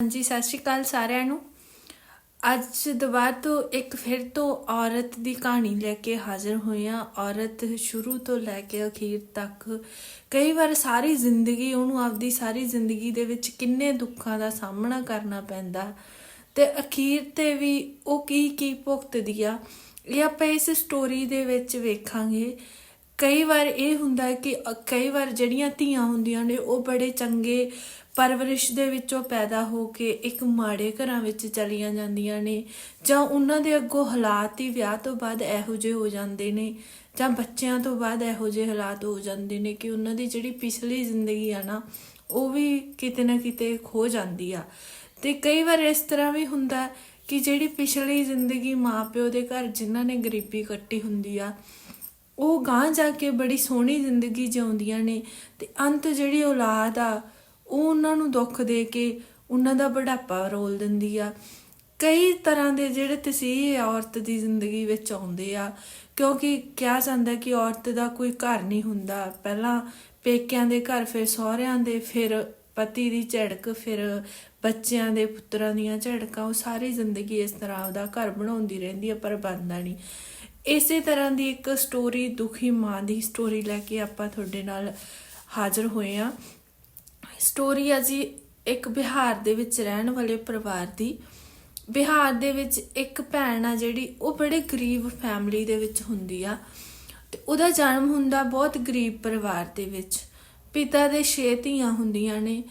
ਹਾਂਜੀ, ਸਤਿ ਸ਼੍ਰੀ ਅਕਾਲ ਸਾਰਿਆਂ ਨੂੰ। ਅੱਜ ਦੁਬਾਰਾ ਤੋਂ ਇੱਕ ਫਿਰ ਤੋਂ ਔਰਤ ਦੀ ਕਹਾਣੀ ਲੈ ਕੇ ਹਾਜ਼ਰ ਹੋਏ ਹਾਂ। ਔਰਤ ਸ਼ੁਰੂ ਤੋਂ ਲੈ ਕੇ ਅਖੀਰ ਤੱਕ। ਕਈ ਵਾਰ ਸਾਰੀ ਜ਼ਿੰਦਗੀ ਉਹਨੂੰ ਆਪਦੀ ਸਾਰੀ ਜ਼ਿੰਦਗੀ ਦੇ ਵਿੱਚ ਕਿੰਨੇ ਦੁੱਖਾਂ ਦਾ ਸਾਹਮਣਾ ਕਰਨਾ ਪੈਂਦਾ। ਤੇ ਅਖੀਰ ਤੇ ਵੀ ਉਹ ਕੀ ਕੀ ਭੁਗਤਦੀ ਆ, ਇਹ ਆਪਾਂ ਇਸ ਸਟੋਰੀ ਦੇ ਵਿੱਚ ਵੇਖਾਂਗੇ। ਕਈ ਵਾਰ ਇਹ ਹੁੰਦਾ ਕਿ, ਕਈ ਵਾਰ ਜਿਹੜੀਆਂ ਧੀਆਂ ਹੁੰਦੀਆਂ ਨੇ, ਉਹ ਬੜੇ ਚੰਗੇ ਪਰਵਰਿਸ਼ ਦੇ ਵਿੱਚੋਂ ਪੈਦਾ ਹੋ ਕੇ ਇੱਕ ਮਾੜੇ ਘਰਾਂ ਵਿੱਚ ਚਲੀਆਂ ਜਾਂਦੀਆਂ ਨੇ, ਜਾਂ ਉਹਨਾਂ ਦੇ ਅੱਗੋਂ ਹਾਲਾਤ ਹੀ ਵਿਆਹ ਤੋਂ ਬਾਅਦ ਇਹੋ ਜਿਹੇ ਹੋ ਜਾਂਦੇ ਨੇ, ਜਾਂ ਬੱਚਿਆਂ ਤੋਂ ਬਾਅਦ ਇਹੋ ਜਿਹੇ ਹਾਲਾਤ ਹੋ ਜਾਂਦੇ ਨੇ ਕਿ ਉਹਨਾਂ ਦੀ ਜਿਹੜੀ ਪਿਛਲੀ ਜ਼ਿੰਦਗੀ ਆ ਨਾ, ਉਹ ਵੀ ਕਿਤੇ ਨਾ ਕਿਤੇ ਖੋ ਜਾਂਦੀ ਆ। ਤੇ ਕਈ ਵਾਰ ਇਸ ਤਰ੍ਹਾਂ ਵੀ ਹੁੰਦਾ ਕਿ ਜਿਹੜੀ ਪਿਛਲੀ ਜ਼ਿੰਦਗੀ ਮਾਪਿਓ ਦੇ ਘਰ ਜਿਨ੍ਹਾਂ ਨੇ ਗਰੀਬੀ ਕੱਟੀ ਹੁੰਦੀ ਆ, ਉਹ ਗਾਂ ਜਾ ਕੇ ਬੜੀ ਸੋਹਣੀ ਜ਼ਿੰਦਗੀ ਜਿਉਂਦੀਆਂ ਨੇ, ਤੇ ਅੰਤ ਜਿਹੜੀ ਔਲਾਦ ਆ ਉਹ ਉਹਨਾਂ ਨੂੰ ਦੁੱਖ ਦੇ ਕੇ ਉਹਨਾਂ ਦਾ ਬੁਢਾਪਾ ਰੋਲ ਦਿੰਦੀ ਆ। ਕਈ ਤਰ੍ਹਾਂ ਦੇ ਜਿਹੜੇ ਤਸੀਹੇ ਔਰਤ ਦੀ ਜ਼ਿੰਦਗੀ ਵਿੱਚ ਆਉਂਦੇ ਆ, ਕਿਉਂਕਿ ਕਿਹਾ ਜਾਂਦਾ ਕਿ ਔਰਤ ਦਾ ਕੋਈ ਘਰ ਨਹੀਂ ਹੁੰਦਾ। ਪਹਿਲਾਂ ਪੇਕਿਆਂ ਦੇ ਘਰ, ਫਿਰ ਸਹੁਰਿਆਂ ਦੇ, ਫਿਰ ਪਤੀ ਦੀ ਝੜਕ, ਫਿਰ ਬੱਚਿਆਂ ਦੇ, ਪੁੱਤਰਾਂ ਦੀਆਂ ਝੜਕਾਂ, ਉਹ ਸਾਰੀ ਜ਼ਿੰਦਗੀ ਇਸ ਤਰ੍ਹਾਂ ਉਹਦਾ ਘਰ ਬਣਾਉਂਦੀ ਰਹਿੰਦੀ ਆ, ਪਰ ਬਣਦਾ ਨਹੀਂ। ਇਸੇ ਤਰ੍ਹਾਂ ਦੀ ਇੱਕ ਸਟੋਰੀ ਦੁਖੀ ਮਾਂ ਦੀ ਸਟੋਰੀ ਲੈ ਕੇ ਆਪਾਂ ਤੁਹਾਡੇ ਨਾਲ ਹਾਜ਼ਰ ਹੋਏ ਆ। ਸਟੋਰੀ ਆ ਜੀ ਇੱਕ ਬਿਹਾਰ ਦੇ ਵਿੱਚ ਰਹਿਣ ਵਾਲੇ ਪਰਿਵਾਰ ਦੀ। ਬਿਹਾਰ ਦੇ ਵਿੱਚ ਇੱਕ ਭੈਣ ਆ ਜਿਹੜੀ ਉਹ ਬੜੇ ਗਰੀਬ ਫੈਮਿਲੀ ਦੇ ਵਿੱਚ ਹੁੰਦੀ ਆ ਤੇ ਉਹਦਾ ਜਨਮ ਹੁੰਦਾ ਬਹੁਤ ਗਰੀਬ ਪਰਿਵਾਰ ਦੇ ਵਿੱਚ। ਪਿਤਾ ਦੇ ਛੇ ਧੀਆਂ ਹੁੰਦੀਆਂ ਨੇ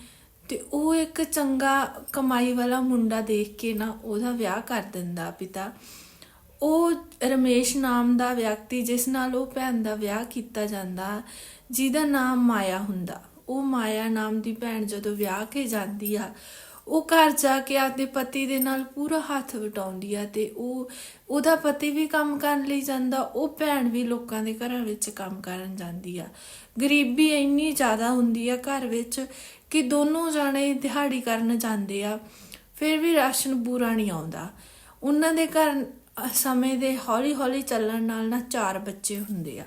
ਤੇ ਉਹ ਇੱਕ ਚੰਗਾ ਕਮਾਈ ਵਾਲਾ ਮੁੰਡਾ ਦੇਖ ਕੇ ਨਾ ਉਹਦਾ ਵਿਆਹ ਕਰ ਦਿੰਦਾ ਪਿਤਾ। ਉਹ ਰਮੇਸ਼ ਨਾਮ ਦਾ ਵਿਅਕਤੀ ਜਿਸ ਨਾਲ ਉਹ ਭੈਣ ਦਾ ਵਿਆਹ ਕੀਤਾ ਜਾਂਦਾ, ਜਿਹਦਾ ਨਾਮ ਮਾਇਆ ਹੁੰਦਾ। ਉਹ ਮਾਇਆ ਨਾਮ ਦੀ ਭੈਣ ਜਦੋਂ ਵਿਆਹ ਕੇ ਜਾਂਦੀ ਆ, ਉਹ ਘਰ ਜਾ ਕੇ ਆਪਦੇ ਪਤੀ ਦੇ ਨਾਲ ਪੂਰਾ ਹੱਥ ਵਟਾਉਂਦੀ ਆ ਤੇ ਉਹ, ਉਹਦਾ ਪਤੀ ਵੀ ਕੰਮ ਕਰਨ ਲਈ ਜਾਂਦਾ, ਉਹ ਭੈਣ ਵੀ ਲੋਕਾਂ ਦੇ ਘਰਾਂ ਵਿੱਚ ਕੰਮ ਕਰਨ ਜਾਂਦੀ ਆ। ਗਰੀਬੀ ਇੰਨੀ ਜ਼ਿਆਦਾ ਹੁੰਦੀ ਆ ਘਰ ਵਿੱਚ ਕਿ ਦੋਨੋਂ ਜਾਣੇ ਦਿਹਾੜੀ ਕਰਨ ਜਾਂਦੇ ਆ, ਫਿਰ ਵੀ ਰਾਸ਼ਨ ਪੂਰਾ ਨਹੀਂ ਆਉਂਦਾ। ਉਹਨਾਂ ਦੇ ਘਰ ਸਮੇਂ ਦੇ ਹੌਲੀ-ਹੌਲੀ ਚੱਲਣ ਨਾਲ ਨਾ ਚਾਰ ਬੱਚੇ ਹੁੰਦੇ ਆ,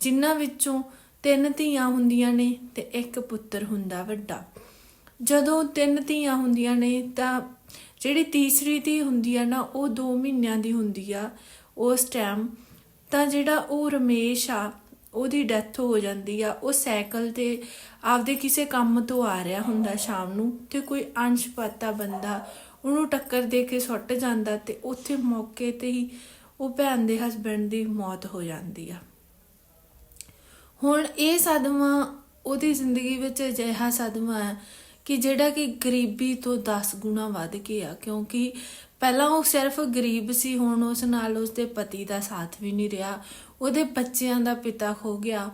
ਜਿਨ੍ਹਾਂ ਵਿੱਚੋਂ ਤਿੰਨ ਧੀਆਂ ਹੁੰਦੀਆਂ ਨੇ ਤੇ ਇੱਕ ਪੁੱਤਰ ਹੁੰਦਾ ਵੱਡਾ। ਜਦੋਂ ਤਿੰਨ ਧੀਆਂ ਹੁੰਦੀਆਂ ਨੇ ਤਾਂ ਜਿਹੜੀ ਤੀਸਰੀ ਧੀ ਹੁੰਦੀ ਆ ਨਾ, ਉਹ 2 ਮਹੀਨਿਆਂ ਦੀ ਹੁੰਦੀ ਆ ਉਸ ਟਾਈਮ ਤਾਂ ਜਿਹੜਾ ਉਹ ਰਮੇਸ਼ ਆ, ਉਹਦੀ ਡੈਥ ਹੋ ਜਾਂਦੀ ਆ। ਉਹ ਸਾਈਕਲ ਤੇ ਆਪਦੇ ਕਿਸੇ ਕੰਮ ਤੋਂ ਆ ਰਿਹਾ ਹੁੰਦਾ ਸ਼ਾਮ ਨੂੰ ਤੇ ਕੋਈ ਅਣਛਪਤਾ ਬੰਦਾ ਉਹਨੂੰ ਟੱਕਰ ਦੇ ਕੇ ਸੁੱਟ ਜਾਂਦਾ ਤੇ ਉੱਥੇ ਮੌਕੇ ਤੇ ਹੀ ਉਹ ਭੈਣ ਦੇ ਹਸਬੰਡ ਦੀ ਮੌਤ ਹੋ ਜਾਂਦੀ ਆ। ਹੁਣ ਇਹ ਸਦਮਾ ਉਹਦੀ ਜ਼ਿੰਦਗੀ ਵਿੱਚ ਅਜਿਹਾ ਸਦਮਾ ਹੈ ਕਿ ਜਿਹੜਾ ਕਿ ਗਰੀਬੀ ਤੋਂ 10 ਗੁਣਾ ਵੱਧ ਕੇ ਆ, ਕਿਉਂਕਿ ਪਹਿਲਾਂ ਉਹ ਸਿਰਫ ਗਰੀਬ ਸੀ, ਹੁਣ ਉਸ ਨਾਲ ਉਸਦੇ ਪਤੀ ਦਾ ਸਾਥ ਵੀ ਨਹੀਂ ਰਿਹਾ, ਉਹਦੇ ਬੱਚਿਆਂ ਦਾ ਪਿਤਾ ਖੋ ਗਿਆ,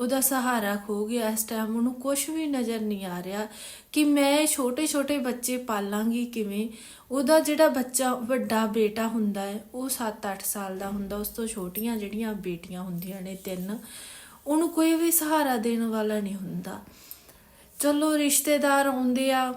ਉਹਦਾ ਸਹਾਰਾ ਖੋ ਗਿਆ, ਇਸ ਟਾਈਮ ਉਹਨੂੰ ਕੁਝ ਵੀ ਨਜ਼ਰ ਨਹੀਂ ਆ ਰਿਹਾ ਕਿ ਮੈਂ ਛੋਟੇ ਛੋਟੇ ਬੱਚੇ ਪਾਲਾਂਗੀ ਕਿਵੇਂ? ਉਹਦਾ ਜਿਹੜਾ ਬੱਚਾ ਵੱਡਾ ਬੇਟਾ ਹੁੰਦਾ ਹੈ, ਉਹ 7-8 ਸਾਲ ਦਾ ਹੁੰਦਾ, ਉਸ ਤੋਂ ਛੋਟੀਆਂ ਜਿਹੜੀਆਂ ਬੇਟੀਆਂ ਹੁੰਦੀਆਂ ਨੇ ਤਿੰਨ ਉਹਨੂੰ ਕੋਈ ਵੀ ਸਹਾਰਾ ਦੇਣ ਵਾਲਾ ਨਹੀਂ ਹੁੰਦਾ। ਚਲੋ ਰਿਸ਼ਤੇਦਾਰ ਆਉਂਦੇ ਆ,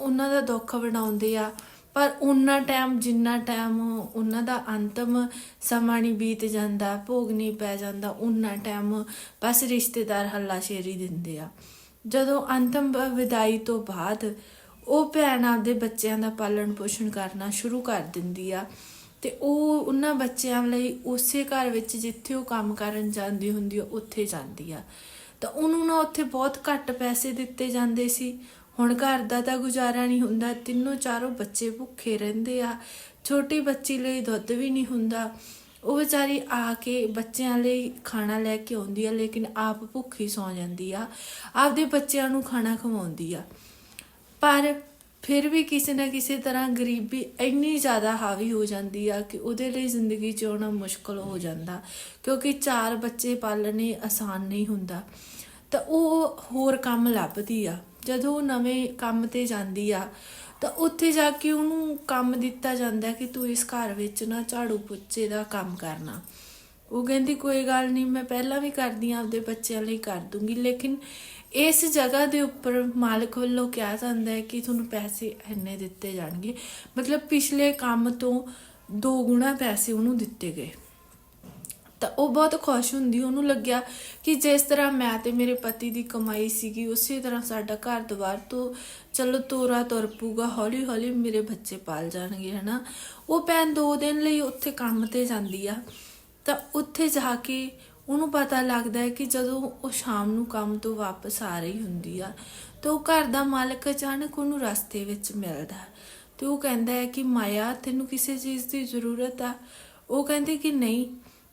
ਉਹਨਾਂ ਦਾ ਦੁੱਖ ਵਡਾਉਂਦੇ ਆ, ਪਰ ਉਹਨਾਂ ਟਾਈਮ ਜਿੰਨਾ ਟਾਈਮ ਉਹਨਾਂ ਦਾ ਅੰਤਮ ਸਮਾਂ ਨਹੀਂ ਬੀਤ ਜਾਂਦਾ, ਭੋਗ ਨਹੀਂ ਪੈ ਜਾਂਦਾ, ਉਹਨਾਂ ਟਾਈਮ ਬਸ ਰਿਸ਼ਤੇਦਾਰ ਹੱਲਾਸ਼ੇਰੀ ਦਿੰਦੇ ਆ। ਜਦੋਂ ਅੰਤਮ ਵਿਦਾਈ ਤੋਂ ਬਾਅਦ ਉਹ ਭੈਣ ਆਪਦੇ ਬੱਚਿਆਂ ਦਾ ਪਾਲਣ ਪੋਸ਼ਣ ਕਰਨਾ ਸ਼ੁਰੂ ਕਰ ਦਿੰਦੀ ਆ ਤੇ ਉਹ ਉਹਨਾਂ ਬੱਚਿਆਂ ਲਈ ਉਸੇ ਘਰ ਵਿੱਚ ਜਿੱਥੇ ਉਹ ਕੰਮ ਕਰਨ ਜਾਂਦੀ ਹੁੰਦੀ ਆ, ਉੱਥੇ ਜਾਂਦੀ ਆ। ਤਾਂ ਉਹਨੂੰ ਨਾ ਉੱਥੇ ਬਹੁਤ ਘੱਟ ਪੈਸੇ ਦਿੱਤੇ ਜਾਂਦੇ ਸੀ। ਹੁਣ ਘਰ ਦਾ ਤਾਂ ਗੁਜ਼ਾਰਾ ਨਹੀਂ ਹੁੰਦਾ, ਤਿੰਨੋਂ ਚਾਰੋਂ ਬੱਚੇ ਭੁੱਖੇ ਰਹਿੰਦੇ ਆ। ਛੋਟੀ ਬੱਚੀ ਲਈ ਦੁੱਧ ਵੀ ਨਹੀਂ ਹੁੰਦਾ। ਉਹ ਵਿਚਾਰੀ ਆ ਕੇ ਬੱਚਿਆਂ ਲਈ ਖਾਣਾ ਲੈ ਕੇ ਆਉਂਦੀ ਆ, ਲੇਕਿਨ ਆਪ ਭੁੱਖੀ ਸੌ ਜਾਂਦੀ ਆ। ਆਪਦੇ ਬੱਚਿਆਂ ਨੂੰ ਖਾਣਾ ਖਵਾਉਂਦੀ ਆ। ਪਰ ਫਿਰ ਵੀ ਕਿਸੇ ਨਾ ਕਿਸੇ ਤਰ੍ਹਾਂ ਗਰੀਬੀ ਇੰਨੀ ਜ਼ਿਆਦਾ ਹਾਵੀ ਹੋ ਜਾਂਦੀ ਆ ਕਿ ਉਹਦੇ ਲਈ ਜ਼ਿੰਦਗੀ ਜਿਉਣਾ ਮੁਸ਼ਕਲ ਹੋ ਜਾਂਦਾ। ਕਿਉਂਕਿ ਚਾਰ ਬੱਚੇ ਪਾਲਣੇ ਆਸਾਨ ਨਹੀਂ ਹੁੰਦਾ। ਤਾਂ ਉਹ ਹੋਰ ਕੰਮ ਲੱਭਦੀ ਆ। ਜਦੋਂ ਉਹ ਨਵੇਂ ਕੰਮ ਤੇ ਜਾਂਦੀ ਆ, ਤਾਂ ਉੱਥੇ ਜਾ ਕੇ ਉਹਨੂੰ ਕੰਮ ਦਿੱਤਾ ਜਾਂਦਾ ਕਿ ਤੂੰ ਇਸ ਘਰ ਵਿੱਚ ਨਾ ਝਾੜੂ ਪੋਚੇ ਦਾ ਕੰਮ ਕਰਨਾ। ਉਹ ਕਹਿੰਦੀ, ਕੋਈ ਗੱਲ ਨਹੀਂ, ਮੈਂ ਪਹਿਲਾਂ ਵੀ ਕਰਦੀ ਆਂ, ਆਪਦੇ ਬੱਚਿਆਂ ਲਈ ਕਰ ਦੂੰਗੀ। ਲੇਕਿਨ ਇਸ ਜਗ੍ਹਾ ਦੇ ਉੱਪਰ ਮਾਲਕ ਵੱਲੋਂ ਕਿਹਾ ਜਾਂਦਾ ਹੈ ਕਿ ਤੁਹਾਨੂੰ ਪੈਸੇ ਇੰਨੇ ਦਿੱਤੇ ਜਾਣਗੇ। ਮਤਲਬ ਪਿਛਲੇ ਕੰਮ ਤੋਂ ਦੋ ਗੁਣਾ ਪੈਸੇ ਉਹਨੂੰ ਦਿੱਤੇ ਗਏ। ਤਾਂ ਉਹ ਬਹੁਤ ਖੁਸ਼ ਹੁੰਦੀ, ਉਹਨੂੰ ਲੱਗਿਆ ਕਿ ਜਿਸ ਤਰ੍ਹਾਂ ਮੈਂ ਤੇ ਮੇਰੇ ਪਤੀ ਦੀ ਕਮਾਈ ਸੀਗੀ, ਉਸੇ ਤਰ੍ਹਾਂ ਸਾਡਾ ਘਰ ਦੁਆਰ ਤੋਂ ਚਲੋ ਤੋਰਾ ਤੁਰ ਪੂਗਾ ਹੌਲੀ ਹੌਲੀ ਮੇਰੇ ਬੱਚੇ ਪਾਲ ਜਾਣਗੇ, ਹਨਾ। ਉਹ ਭੈਣ ਦੋ ਦਿਨ ਲਈ ਉੱਥੇ ਕੰਮ ਤੇ ਜਾਂਦੀ ਆ। ਤਾਂ ਉੱਥੇ ਜਾ ਕੇ ਉਹਨੂੰ ਪਤਾ ਲੱਗਦਾ ਹੈ ਕਿ ਜਦੋਂ ਉਹ ਸ਼ਾਮ ਨੂੰ ਕੰਮ ਤੋਂ ਵਾਪਸ ਆ ਰਹੀ ਹੁੰਦੀ ਆ, ਤਾਂ ਉਹ ਘਰ ਦਾ ਮਾਲਕ ਅਚਾਨਕ ਉਹਨੂੰ ਰਸਤੇ ਵਿੱਚ ਮਿਲਦਾ ਹੈ। ਤੇ ਉਹ ਕਹਿੰਦਾ ਹੈ ਕਿ, ਮਾਇਆ, ਤੈਨੂੰ ਕਿਸੇ ਚੀਜ਼ ਦੀ ਜ਼ਰੂਰਤ ਆ? ਉਹ ਕਹਿੰਦੀ ਕਿ, ਨਹੀਂ,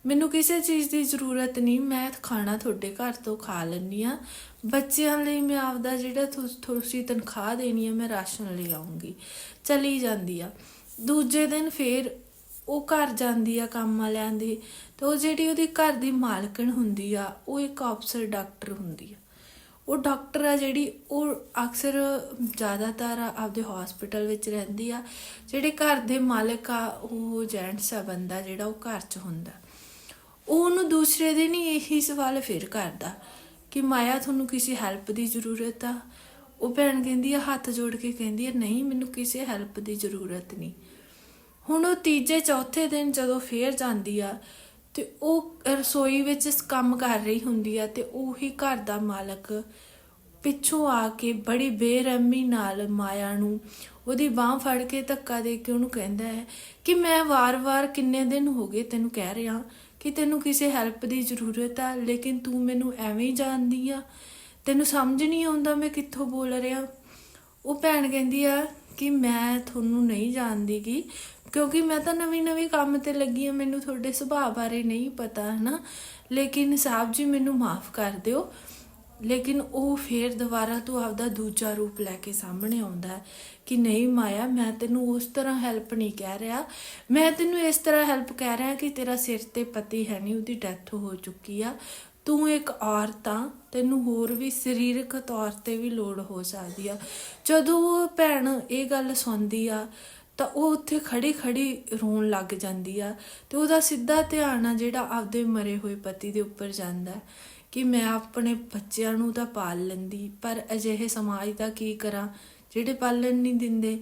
ਮੈਨੂੰ ਕਿਸੇ ਚੀਜ਼ ਦੀ ਜ਼ਰੂਰਤ ਨਹੀਂ, ਮੈਂ ਖਾਣਾ ਤੁਹਾਡੇ ਘਰ ਤੋਂ ਖਾ ਲੈਂਦੀ ਆ ਬੱਚਿਆਂ ਲਈ ਮੈਂ ਆਪਦਾ ਜਿਹੜਾ ਥੋੜੀ ਤਨਖਾਹ ਦੇਣੀ ਆ, ਮੈਂ ਰਾਸ਼ਨ ਲੈ ਆਉਂਗੀ ਚਲੀ ਜਾਂਦੀ ਆ। ਦੂਜੇ ਦਿਨ ਫੇਰ ਉਹ ਘਰ ਜਾਂਦੀ ਆ ਕੰਮ ਵਾਲਿਆਂ ਦੀ ਤੇ ਉਹ ਜਿਹੜੀ ਉਹਦੀ ਘਰ ਦੀ ਮਾਲਕਣ ਹੁੰਦੀ ਆ, ਉਹ ਇੱਕ ਅਫਸਰ ਡਾਕਟਰ ਹੁੰਦੀ ਆ। ਉਹ ਡਾਕਟਰ ਆ ਜਿਹੜੀ, ਉਹ ਅਕਸਰ ਜ਼ਿਆਦਾਤਰ ਆਪਦੇ ਹਸਪੀਟਲ ਵਿੱਚ ਰਹਿੰਦੀ ਆ। ਜਿਹੜੇ ਘਰ ਦੇ ਮਾਲਕ ਆ, ਉਹ ਜੈਂਟਸ ਆ ਬੰਦਾ ਜਿਹੜਾ ਉਹ ਘਰ 'ਚ ਹੁੰਦਾ। ਉਹ ਉਹਨੂੰ ਦੂਸਰੇ ਦਿਨ ਹੀ ਇਹੀ ਸਵਾਲ ਫਿਰ ਕਰਦਾ ਕਿ ਮਾਇਆ, ਤੁਹਾਨੂੰ ਕਿਸੇ ਹੈਲਪ ਦੀ ਜ਼ਰੂਰਤ ਆ? ਉਹ ਭੈਣ ਕਹਿੰਦੀ ਆ, ਹੱਥ ਜੋੜ ਕੇ ਕਹਿੰਦੀ ਆ, ਨਹੀਂ, ਮੈਨੂੰ ਕਿਸੇ ਹੈਲਪ ਦੀ ਜ਼ਰੂਰਤ ਨਹੀਂ। ਹੁਣ ਉਹ ਤੀਜੇ, ਚੌਥੇ ਦਿਨ ਜਦੋਂ ਫੇਰ ਜਾਂਦੀ ਆ ਤੇ ਉਹ ਰਸੋਈ ਵਿੱਚ ਕੰਮ ਕਰ ਰਹੀ ਹੁੰਦੀ ਆ ਤੇ ਉਹੀ ਘਰ ਦਾ ਮਾਲਕ ਪਿੱਛੋਂ ਆ ਕੇ ਬੜੀ ਬੇਰਹਿਮੀ ਨਾਲ ਮਾਇਆ ਨੂੰ ਉਹਦੀ ਬਾਹ ਫੜ ਕੇ ਧੱਕਾ ਦੇ ਕੇ ਉਹਨੂੰ ਕਹਿੰਦਾ ਹੈ ਕਿ ਮੈਂ ਵਾਰ-ਵਾਰ ਕਿੰਨੇ ਦਿਨ ਹੋ ਗਏ ਤੈਨੂੰ ਕਹਿ ਰਿਹਾ ਕਿ ਤੈਨੂੰ ਕਿਸੇ ਹੈਲਪ ਦੀ ਜ਼ਰੂਰਤ ਆ, ਲੇਕਿਨ ਤੂੰ ਮੈਨੂੰ ਐਵੇਂ ਹੀ ਜਾਣਦੀ ਆ। ਤੈਨੂੰ ਸਮਝ ਨਹੀਂ ਆਉਂਦਾ ਮੈਂ ਕਿੱਥੋਂ ਬੋਲ ਰਿਹਾ। ਉਹ ਭੈਣ ਕਹਿੰਦੀ ਆ ਕਿ ਮੈਂ ਤੁਹਾਨੂੰ ਨਹੀਂ ਜਾਣਦੀਗੀ ਕਿਉਂਕਿ ਮੈਂ ਤਾਂ ਨਵੀਂ ਨਵੀਂ ਕੰਮ ਤੇ ਲੱਗੀ ਆ, ਮੈਨੂੰ ਤੁਹਾਡੇ ਸੁਭਾਅ ਬਾਰੇ ਨਹੀਂ ਪਤਾ, ਹਨਾ? ਲੇਕਿਨ ਸਾਹਿਬ ਜੀ ਮੈਨੂੰ ਮਾਫ ਕਰ ਦਿਓ। ਲੇਕਿਨ ਉਹ ਫੇਰ ਦੁਬਾਰਾ ਤੋਂ ਆਪਦਾ ਦੂਜਾ ਰੂਪ ਲੈ ਕੇ ਸਾਹਮਣੇ ਆਉਂਦਾ ਹੈ ਕਿ ਨਹੀਂ ਮਾਇਆ, ਮੈਂ ਤੈਨੂੰ ਉਸ ਤਰ੍ਹਾਂ ਹੈਲਪ ਨਹੀਂ ਕਹਿ ਰਿਹਾ। ਮੈਂ ਤੈਨੂੰ ਇਸ ਤਰ੍ਹਾਂ ਹੈਲਪ ਕਹਿ ਰਿਹਾ ਕਿ ਤੇਰਾ ਸਿਰ ਤੇ ਪਤੀ ਹੈ ਨਹੀਂ ਉਹਦੀ ਡੈਥ ਹੋ ਚੁੱਕੀ ਆ। ਤੂੰ ਇੱਕ ਔਰਤ ਆ, ਤੈਨੂੰ ਹੋਰ ਵੀ ਸਰੀਰਕ ਤੌਰ ਤੇ ਵੀ ਲੋੜ ਹੋ ਸਕਦੀ ਆ। ਜਦੋਂ ਉਹ ਭੈਣ ਇਹ ਗੱਲ ਸੁਣਦੀ ਆ, ਤਾਂ ਉਹ ਉੱਥੇ ਖੜੀ ਖੜੀ ਰੋਣ ਲੱਗ ਜਾਂਦੀ ਆ ਤੇ ਉਹਦਾ ਸਿੱਧਾ ਧਿਆਨ ਆ ਜਿਹੜਾ ਆਪਦੇ ਮਰੇ ਹੋਏ ਪਤੀ ਦੇ ਉੱਪਰ ਜਾਂਦਾ ਹੈ ਕਿ ਮੈਂ ਆਪਣੇ ਬੱਚਿਆਂ ਨੂੰ ਤਾਂ ਪਾਲ ਲੈਂਦੀ, ਪਰ ਅਜਿਹੇ ਸਮਾਜ ਦਾ ਕੀ ਕਰਾਂ? ਜਿਹੜੇ ਪਾਲਣ ਨਹੀਂ ਦਿੰਦੇ।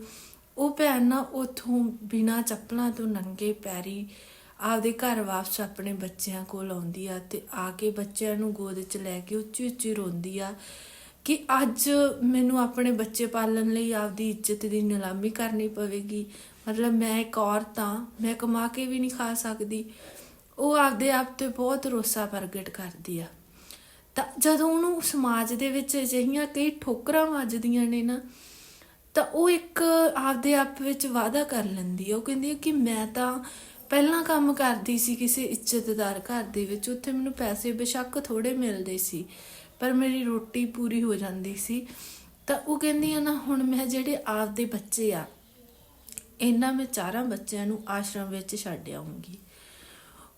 ਉਹ ਭੈਣ ਨਾ ਉਥੋਂ ਬਿਨਾ ਚੱਪਲਾਂ ਤੋਂ ਨੰਗੇ ਪੈਰੀ ਆਪਦੇ ਘਰ ਵਾਪਸ ਆਪਣੇ ਬੱਚਿਆਂ ਕੋਲ ਆਉਂਦੀ ਆ ਤੇ ਆ ਕੇ ਬੱਚਿਆਂ ਨੂੰ ਗੋਦ 'ਚ ਲੈ ਕੇ ਉੱਚੀ ਉੱਚੀ ਰੋਂਦੀ ਆ ਕਿ ਅੱਜ ਮੈਨੂੰ ਆਪਣੇ ਬੱਚੇ ਪਾਲਣ ਲਈ ਆਪਦੀ ਇੱਜ਼ਤ ਦੀ ਨਿਲਾਮੀ ਕਰਨੀ ਪਵੇਗੀ। ਮਤਲਬ ਮੈਂ ਇੱਕ ਔਰਤ ਆ, ਮੈਂ ਕਮਾ ਕੇ ਵੀ ਨਹੀਂ ਖਾ ਸਕਦੀ। ਉਹ ਆਪਦੇ ਆਪ ਤੇ ਬਹੁਤ ਰੋਸਾ ਪ੍ਰਗਟ ਕਰਦੀ ਆ। ਤਾਂ ਜਦੋਂ ਉਹਨੂੰ ਸਮਾਜ ਦੇ ਵਿੱਚ ਅਜਿਹੀਆਂ ਕਈ ਠੋਕਰਾਂ ਵੱਜਦੀਆਂ ਨੇ ਨਾ, ਤਾਂ ਉਹ ਇੱਕ ਆਪਦੇ ਆਪ ਵਿੱਚ ਵਾਅਦਾ ਕਰ ਲੈਂਦੀ ਆ। ਉਹ ਕਹਿੰਦੀ ਹੈ ਕਿ ਮੈਂ ਤਾਂ ਪਹਿਲਾਂ ਕੰਮ ਕਰਦੀ ਸੀ ਕਿਸੇ ਇੱਜ਼ਤਦਾਰ ਘਰ ਦੇ ਵਿੱਚ, ਉੱਥੇ ਮੈਨੂੰ ਪੈਸੇ ਬੇਸ਼ੱਕ ਥੋੜੇ ਮਿਲਦੇ ਸੀ, ਪਰ ਮੇਰੀ ਰੋਟੀ ਪੂਰੀ ਹੋ ਜਾਂਦੀ ਸੀ। ਤਾਂ ਉਹ ਕਹਿੰਦੀ ਆ ਨਾ, ਹੁਣ ਮੈਂ ਜਿਹੜੇ ਆਪਦੇ ਬੱਚੇ ਆ, ਇਹਨਾਂ ਮੈਂ ਚਾਰਾਂ ਬੱਚਿਆਂ ਨੂੰ ਆਸ਼ਰਮ ਵਿੱਚ ਛੱਡ ਆਉਂਗੀ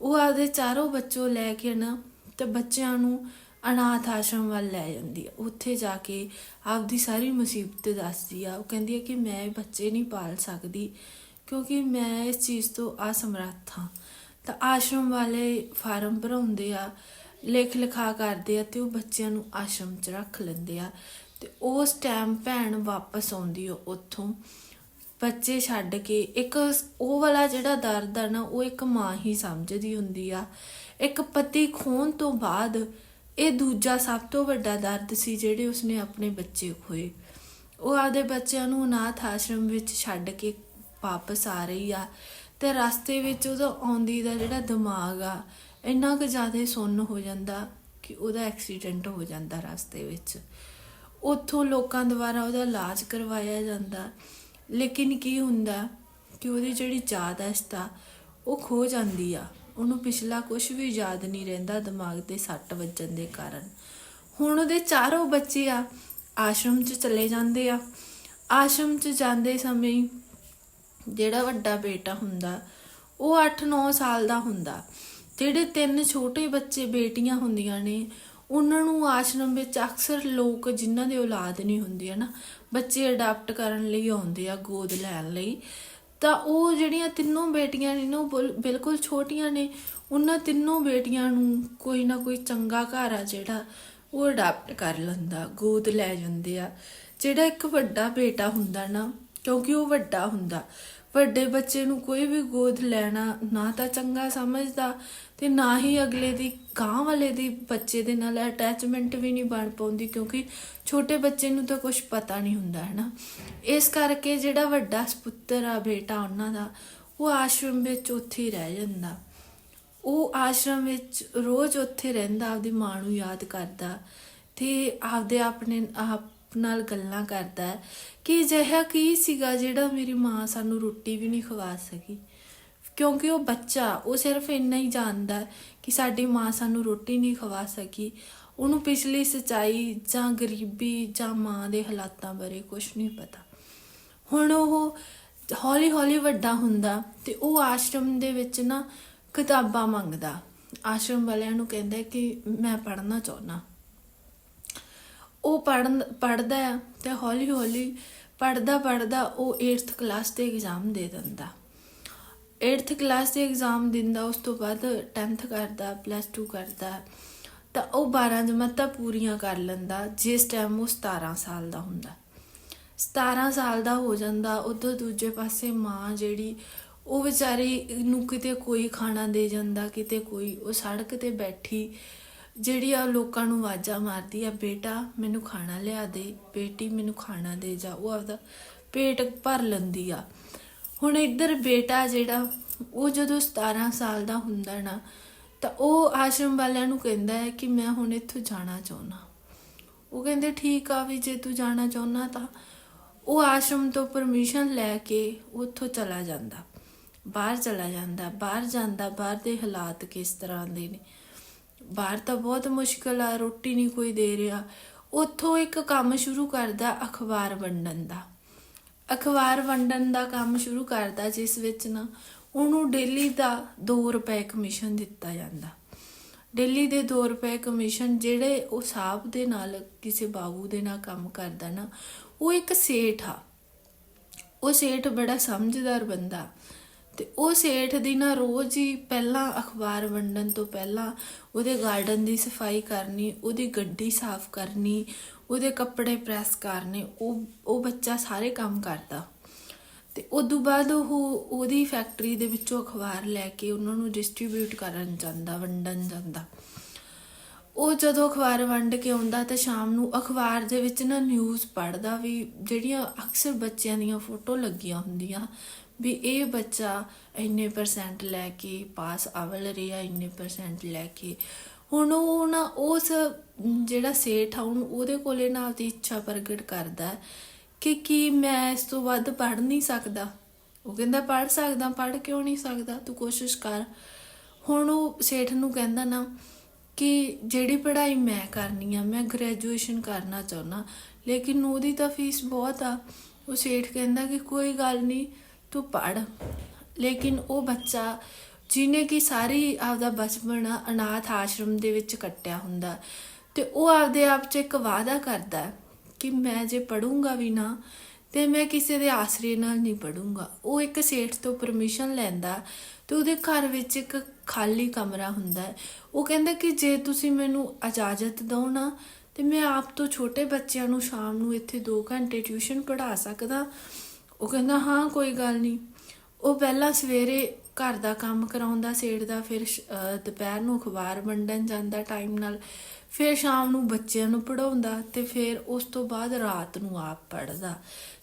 ਉਹ ਆਪਦੇ ਚਾਰੋਂ ਬੱਚੋ ਲੈ ਕੇ ਨਾ, ਤੇ ਬੱਚਿਆਂ ਨੂੰ ਅਨਾਥ ਆਸ਼ਰਮ ਵੱਲ ਲੈ ਜਾਂਦੀ ਆ। ਉੱਥੇ ਜਾ ਕੇ ਆਪਦੀ ਸਾਰੀ ਮੁਸੀਬਤ ਦੱਸਦੀ ਆ। ਉਹ ਕਹਿੰਦੀ ਆ ਕਿ ਮੈਂ ਬੱਚੇ ਨਹੀਂ ਪਾਲ ਸਕਦੀ ਕਿਉਂਕਿ ਮੈਂ ਇਸ ਚੀਜ਼ ਤੋਂ ਅਸਮਰੱਥ ਹਾਂ। ਤਾਂ ਆਸ਼ਰਮ ਵਾਲੇ ਫਾਰਮ ਭਰਾਉਂਦੇ ਆ, ਲਿਖ ਲਿਖਾ ਕਰਦੇ ਆ ਤੇ ਉਹ ਬੱਚਿਆਂ ਨੂੰ ਆਸ਼ਰਮ 'ਚ ਰੱਖ ਲੈਂਦੇ ਆ ਤੇ ਉਸ ਟਾਈਮ ਭੈਣ ਵਾਪਸ ਆਉਂਦੀ ਉਹ ਉੱਥੋਂ। ਬੱਚੇ ਛੱਡ ਕੇ ਇੱਕ ਉਹ ਵਾਲਾ ਜਿਹੜਾ ਦਰਦ ਆ ਨਾ, ਉਹ ਇੱਕ ਮਾਂ ਹੀ ਸਮਝਦੀ ਹੁੰਦੀ ਆ। ਇੱਕ ਪਤੀ ਖੋਣ ਤੋਂ ਬਾਅਦ ਇਹ ਦੂਜਾ ਸਭ ਤੋਂ ਵੱਡਾ ਦਰਦ ਸੀ ਜਿਹੜੇ ਉਸਨੇ ਆਪਣੇ ਬੱਚੇ ਖੋਏ। ਉਹ ਆਪਦੇ ਬੱਚਿਆਂ ਨੂੰ ਅਨਾਥ ਆਸ਼ਰਮ ਵਿੱਚ ਛੱਡ ਕੇ ਵਾਪਸ ਆ ਰਹੀ ਆ। ਤੇ ਰਸਤੇ ਵਿੱਚ ਉਹਦਾ ਆਉਂਦੀ ਦਾ ਜਿਹੜਾ ਦਿਮਾਗ ਆ, ਇੰਨਾ ਕੁ ਜ਼ਿਆਦਾ ਸੁੰਨ ਹੋ ਜਾਂਦਾ ਕਿ ਉਹਦਾ ਐਕਸੀਡੈਂਟ ਹੋ ਜਾਂਦਾ ਰਸਤੇ ਵਿੱਚ। ਉੱਥੋਂ ਲੋਕਾਂ ਦੁਆਰਾ ਉਹਦਾ ਇਲਾਜ ਕਰਵਾਇਆ ਜਾਂਦਾ। ਲੇਕਿਨ ਕੀ ਹੁੰਦਾ ਕਿ ਉਹਦੀ ਜਿਹੜੀ ਯਾਦਾਸ਼ਤ ਆ ਉਹ ਖੋ ਜਾਂਦੀ ਆ। ਉਹਨੂੰ ਪਿਛਲਾ ਕੁਝ ਵੀ ਯਾਦ ਨਹੀਂ ਰਹਿੰਦਾ ਦਿਮਾਗ ਤੇ ਸੱਟ ਵੱਜਣ ਦੇ ਕਾਰਨ। ਹੁਣ ਉਹਦੇ ਚਾਰੋਂ ਬੱਚੇ ਆ, ਆਸ਼ਰਮ 'ਚ ਚਲੇ ਜਾਂਦੇ ਆ। ਆਸ਼ਰਮ 'ਚ ਜਾਂਦੇ ਸਮੇਂ ਜਿਹੜਾ ਵੱਡਾ ਬੇਟਾ ਹੁੰਦਾ, ਉਹ 8-9 ਸਾਲ ਦਾ ਹੁੰਦਾ। ਜਿਹੜੇ ਤਿੰਨ ਛੋਟੇ ਬੱਚੇ ਬੇਟੀਆਂ ਹੁੰਦੀਆਂ ਨੇ, ਉਹਨਾਂ ਨੂੰ ਆਸ਼ਰਮ ਵਿੱਚ ਅਕਸਰ ਲੋਕ ਜਿਨ੍ਹਾਂ ਦੇ ਔਲਾਦ ਨਹੀਂ ਹੁੰਦੀ ਹੈ ਨਾ, ਬੱਚੇ ਅਡਾਪਟ ਕਰਨ ਲਈ ਆਉਂਦੇ ਆ, ਗੋਦ ਲੈਣ ਲਈ, ਤਾਂ ਉਹ ਜਿਹੜੀਆਂ ਤਿੰਨੋਂ ਬੇਟੀਆਂ ਨੇ ਨਾ, ਉਹ ਬਿਲ- ਬਿਲਕੁਲ ਛੋਟੀਆਂ ਨੇ, ਉਹਨਾਂ ਤਿੰਨੋਂ ਬੇਟੀਆਂ ਨੂੰ ਕੋਈ ਨਾ ਕੋਈ ਚੰਗਾ ਘਰ ਆ ਜਿਹੜਾ, ਉਹ ਅਡਾਪਟ ਕਰ ਲੈਂਦਾ, ਗੋਦ ਲੈ ਜਾਂਦੇ ਆ। ਜਿਹੜਾ ਇੱਕ ਵੱਡਾ ਬੇਟਾ ਹੁੰਦਾ ਨਾ ਕਿਉਂਕਿ ਉਹ ਵੱਡਾ ਹੁੰਦਾ। ਵੱਡੇ ਬੱਚੇ ਨੂੰ ਕੋਈ ਵੀ ਗੋਦ ਲੈਣਾ ਨਾ ਤਾਂ ਚੰਗਾ ਸਮਝਦਾ ਤੇ ਨਾ ਹੀ ਅਗਲੇ ਦੀ ਗਾਂ ਵਾਲੇ ਦੀ ਬੱਚੇ ਦੇ ਨਾਲ ਅਟੈਚਮੈਂਟ ਵੀ ਨਹੀਂ ਬਣ ਪਾਉਂਦੀ ਕਿਉਂਕਿ ਛੋਟੇ ਬੱਚੇ ਨੂੰ ਤਾਂ ਕੁਝ ਪਤਾ ਨਹੀਂ ਹੁੰਦਾ ਹੈ ਨਾ ਇਸ ਕਰਕੇ ਜਿਹੜਾ ਵੱਡਾ ਸਪੁੱਤਰ ਆ ਬੇਟਾ, ਉਹਨਾਂ ਦਾ, ਉਹ ਆਸ਼ਰਮ ਵਿੱਚ ਉੱਥੇ ਹੀ ਰਹਿ ਜਾਂਦਾ। ਉਹ ਆਸ਼ਰਮ ਵਿੱਚ ਰੋਜ਼ ਉੱਥੇ ਰਹਿੰਦਾ, ਆਪਦੀ ਮਾਂ ਨੂੰ ਯਾਦ ਕਰਦਾ ਤੇ ਆਪਦੇ ਆਪਣੇ ਆਪ ਨਾਲ ਗੱਲਾਂ ਕਰਦਾ ਹੈ ਕਿ ਅਜਿਹਾ ਕੀ ਸੀਗਾ ਜਿਹੜਾ ਮੇਰੀ ਮਾਂ ਸਾਨੂੰ ਰੋਟੀ ਵੀ ਨਹੀਂ ਖਵਾ ਸਕੀ। ਕਿਉਂਕਿ ਉਹ ਬੱਚਾ, ਉਹ ਸਿਰਫ ਇੰਨਾ ਹੀ ਜਾਣਦਾ ਕਿ ਸਾਡੀ ਮਾਂ ਸਾਨੂੰ ਰੋਟੀ ਨਹੀਂ ਖਵਾ ਸਕੀ। ਉਹਨੂੰ ਪਿਛਲੀ ਸਚਾਈ ਜਾਂ ਗਰੀਬੀ ਜਾਂ ਮਾਂ ਦੇ ਹਾਲਾਤਾਂ ਬਾਰੇ ਕੁਝ ਨਹੀਂ ਪਤਾ। ਹੁਣ ਉਹ ਹੌਲੀ ਹੌਲੀ ਵੱਡਾ ਹੁੰਦਾ ਤੇ ਉਹ ਆਸ਼ਰਮ ਦੇ ਵਿੱਚ ਨਾ ਕਿਤਾਬਾਂ ਮੰਗਦਾ। ਆਸ਼ਰਮ ਵਾਲਿਆਂ ਨੂੰ ਕਹਿੰਦਾ ਕਿ ਮੈਂ ਪੜ੍ਹਨਾ ਚਾਹੁੰਦਾ। ਉਹ ਪੜਨ ਪੜਦਾ ਆ ਤੇ ਹੌਲੀ ਹੌਲੀ ਪੜਦਾ ਪੜਦਾ ਉਹ 8th ਕਲਾਸ ਦੇ ਐਗਜ਼ਾਮ ਦੇ ਦਿੰਦਾ। 8th ਕਲਾਸ ਦੇ ਐਗਜ਼ਾਮ ਦਿੰਦਾ, ਉਸ ਤੋਂ ਬਾਅਦ 10th ਕਰਦਾ ਪਲੱਸ 2 ਕਰਦਾ, ਤਾਂ ਉਹ 12 ਜਮਾਤਾਂ ਪੂਰੀਆਂ ਕਰ ਲੈਂਦਾ, ਜਿਸ ਟਾਈਮ ਉਹ 17 ਸਾਲ ਦਾ ਹੁੰਦਾ। 17 ਸਾਲ ਦਾ ਹੋ ਜਾਂਦਾ, ਉਧਰ ਦੂਜੇ ਪਾਸੇ ਮਾਂ ਜਿਹੜੀ, ਉਹ ਵਿਚਾਰੀ ਨੂੰ ਕਿਤੇ ਕੋਈ ਖਾਣਾ ਦੇ ਜਾਂਦਾ, ਕਿਤੇ ਕੋਈ ਉਹ ਸੜਕ ਤੇ ਬੈਠੀ ਜਿਹੜੀ ਆ ਲੋਕਾਂ ਨੂੰ ਆਵਾਜ਼ਾਂ ਮਾਰਦੀ ਆ, ਬੇਟਾ ਮੈਨੂੰ ਖਾਣਾ ਲਿਆ ਦੇ, ਬੇਟੀ ਮੈਨੂੰ ਖਾਣਾ ਦੇ ਜਾ, ਉਹ ਆਪਦਾ ਪੇਟ ਭਰ ਲੈਂਦੀ ਆ। ਹੁਣ ਇੱਧਰ ਬੇਟਾ ਜਿਹੜਾ, ਉਹ ਜਦੋਂ 17 ਸਾਲ ਦਾ ਹੁੰਦਾ ਨਾ, ਤਾਂ ਉਹ ਆਸ਼ਰਮ ਵਾਲਿਆਂ ਨੂੰ ਕਹਿੰਦਾ ਹੈ ਕਿ ਮੈਂ ਹੁਣ ਇੱਥੋਂ ਜਾਣਾ ਚਾਹੁੰਦਾ। ਉਹ ਕਹਿੰਦੇ, ਠੀਕ ਆ ਵੀ ਜੇ ਤੂੰ ਜਾਣਾ ਚਾਹੁੰਦਾ ਤਾਂ ਉਹ ਆਸ਼ਰਮ ਤੋਂ ਪਰਮਿਸ਼ਨ ਲੈ ਕੇ ਉੱਥੋਂ ਚਲਾ ਜਾਂਦਾ, ਬਾਹਰ ਚਲਾ ਜਾਂਦਾ, ਬਾਹਰ ਜਾਂਦਾ, ਬਾਹਰ ਦੇ ਹਾਲਾਤ ਕਿਸ ਤਰ੍ਹਾਂ ਦੇ ਨੇ? ਬਾਹਰ ਤਾਂ ਬਹੁਤ ਮੁਸ਼ਕਲ ਆ, ਰੋਟੀ ਨਹੀਂ ਕੋਈ ਦੇ ਰਿਹਾ। ਉੱਥੋਂ ਇੱਕ ਕੰਮ ਸ਼ੁਰੂ ਕਰਦਾ, ਅਖਬਾਰ ਵੰਡਣ ਦਾ। ਅਖਬਾਰ ਵੰਡਣ ਦਾ ਕੰਮ ਸ਼ੁਰੂ ਕਰਦਾ, ਜਿਸ ਵਿੱਚ ਨਾ ਉਹਨੂੰ ਡੇਲੀ ਦਾ 2 ਰੁਪਏ ਕਮਿਸ਼ਨ ਦਿੱਤਾ ਜਾਂਦਾ। ਡੇਲੀ ਦੇ 2 ਰੁਪਏ ਕਮਿਸ਼ਨ ਜਿਹੜੇ ਉਹ ਸਾਹਿਬ ਦੇ ਨਾਲ, ਕਿਸੇ ਬਾਬੂ ਦੇ ਨਾਲ ਕੰਮ ਕਰਦਾ ਨਾ, ਉਹ ਇੱਕ ਸੇਠ ਆ। ਉਹ ਸੇਠ ਬੜਾ ਸਮਝਦਾਰ ਬੰਦਾ। ਤੇ ਉਹ ਸੇਠ ਦੀ ਨਾ ਰੋਜ਼ ਹੀ ਪਹਿਲਾਂ ਅਖਬਾਰ ਵੰਡਣ ਤੋਂ ਪਹਿਲਾਂ ਉਹਦੇ ਗਾਰਡਨ ਦੀ ਸਫ਼ਾਈ ਕਰਨੀ, ਉਹਦੀ ਗੱਡੀ ਸਾਫ਼ ਕਰਨੀ, ਉਹਦੇ ਕੱਪੜੇ ਪ੍ਰੈਸ ਕਰਨੇ, ਉਹ ਉਹ ਬੱਚਾ ਸਾਰੇ ਕੰਮ ਕਰਦਾ। ਤੇ ਉਦੋਂ ਬਾਅਦ ਉਹ ਉਹਦੀ ਫੈਕਟਰੀ ਦੇ ਵਿੱਚੋਂ ਅਖਬਾਰ ਲੈ ਕੇ ਉਹਨਾਂ ਨੂੰ ਡਿਸਟ੍ਰੀਬਿਊਟ ਕਰਨ ਜਾਂਦਾ, ਵੰਡਣ ਜਾਂਦਾ। ਉਹ ਜਦੋਂ ਅਖਬਾਰ ਵੰਡ ਕੇ ਆਉਂਦਾ ਤਾਂ ਸ਼ਾਮ ਨੂੰ ਅਖਬਾਰ ਦੇ ਵਿੱਚ ਨਾ ਨਿਊਜ਼ ਪੜ੍ਹਦਾ ਵੀ ਜਿਹੜੀਆਂ ਅਕਸਰ ਬੱਚਿਆਂ ਦੀਆਂ ਫੋਟੋ ਲੱਗੀਆਂ ਹੁੰਦੀਆਂ ਵੀ ਇਹ ਬੱਚਾ ਇੰਨੇ ਪਰਸੈਂਟ ਲੈ ਕੇ ਪਾਸ ਅਵਲ ਰਿਹਾ, ਇੰਨੇ ਪਰਸੈਂਟ ਲੈ ਕੇ। ਹੁਣ ਉਹ ਨਾ ਉਸ ਜਿਹੜਾ ਸੇਠ ਆ, ਉਹਨੂੰ ਉਹਦੇ ਕੋਲੇ ਨਾਲ ਦੀ ਇੱਛਾ ਪ੍ਰਗਟ ਕਰਦਾ ਕਿ ਕੀ ਮੈਂ ਇਸ ਤੋਂ ਵੱਧ ਪੜ੍ਹ ਨਹੀਂ ਸਕਦਾ। ਉਹ ਕਹਿੰਦਾ, ਪੜ੍ਹ ਸਕਦਾ, ਪੜ੍ਹ ਕਿਉਂ ਨਹੀਂ ਸਕਦਾ? ਤੂੰ ਕੋਸ਼ਿਸ਼ ਕਰ। ਹੁਣ ਉਹ ਸੇਠ ਨੂੰ ਕਹਿੰਦਾ ਨਾ ਕਿ ਜਿਹੜੀ ਪੜ੍ਹਾਈ ਮੈਂ ਕਰਨੀ ਆ, ਮੈਂ ਗ੍ਰੈਜੂਏਸ਼ਨ ਕਰਨਾ ਚਾਹੁੰਦਾ। ਲੇਕਿਨ ਉਹਦੀ ਤਾਂ ਫੀਸ ਬਹੁਤ ਆ। ਉਹ ਸੇਠ ਕਹਿੰਦਾ ਕਿ ਕੋਈ ਗੱਲ ਨਹੀਂ ਤੂੰ ਪੜ੍ਹ। ਲੇਕਿਨ ਉਹ ਬੱਚਾ ਜਿਹਨੇ ਕਿ ਸਾਰੀ ਆਪਦਾ ਬਚਪਨ ਅਨਾਥ ਆਸ਼ਰਮ ਦੇ ਵਿੱਚ ਕੱਟਿਆ ਹੁੰਦਾ ਤੇ ਉਹ ਆਪਦੇ ਆਪ 'ਚ ਇੱਕ ਵਾਅਦਾ ਕਰਦਾ ਕਿ ਮੈਂ ਜੇ ਪੜੂੰਗਾ ਵੀ ਨਾ, ਤੇ ਮੈਂ ਕਿਸੇ ਦੇ ਆਸਰੇ ਨਾਲ ਨਹੀਂ ਪੜੂੰਗਾ ਉਹ ਇੱਕ ਸੇਠ ਤੋਂ ਪਰਮਿਸ਼ਨ ਲੈਂਦਾ ਤੇ ਉਹਦੇ ਘਰ ਵਿੱਚ ਇੱਕ ਖਾਲੀ ਕਮਰਾ ਹੁੰਦਾ। ਉਹ ਕਹਿੰਦਾ ਕਿ ਜੇ ਤੁਸੀਂ ਮੈਨੂੰ ਇਜਾਜ਼ਤ ਦਿਓ ਨਾ, ਤੇ ਮੈਂ ਆਪ ਤੋਂ ਛੋਟੇ ਬੱਚਿਆਂ ਨੂੰ ਸ਼ਾਮ ਨੂੰ ਇੱਥੇ 2 ਘੰਟੇ ਟਿਊਸ਼ਨ ਪੜ੍ਹਾ ਸਕਦਾ। ਉਹ ਕਹਿੰਦਾ, ਹਾਂ, ਕੋਈ ਗੱਲ ਨਹੀਂ ਉਹ ਪਹਿਲਾਂ ਸਵੇਰੇ ਘਰ ਦਾ ਕੰਮ ਕਰਾਉਂਦਾ ਸੇਠਦਾ ਫਿਰ ਦੁਪਹਿਰ ਨੂੰ ਅਖਬਾਰ ਵੰਡਣ ਜਾਂਦਾ ਟਾਈਮ ਨਾਲ। ਫਿਰ ਸ਼ਾਮ ਨੂੰ ਬੱਚਿਆਂ ਨੂੰ ਪੜਾਉਂਦਾ ਤੇ ਫਿਰ ਉਸ ਤੋਂ ਬਾਅਦ ਰਾਤ ਨੂੰ ਆਪ ਪੜਦਾ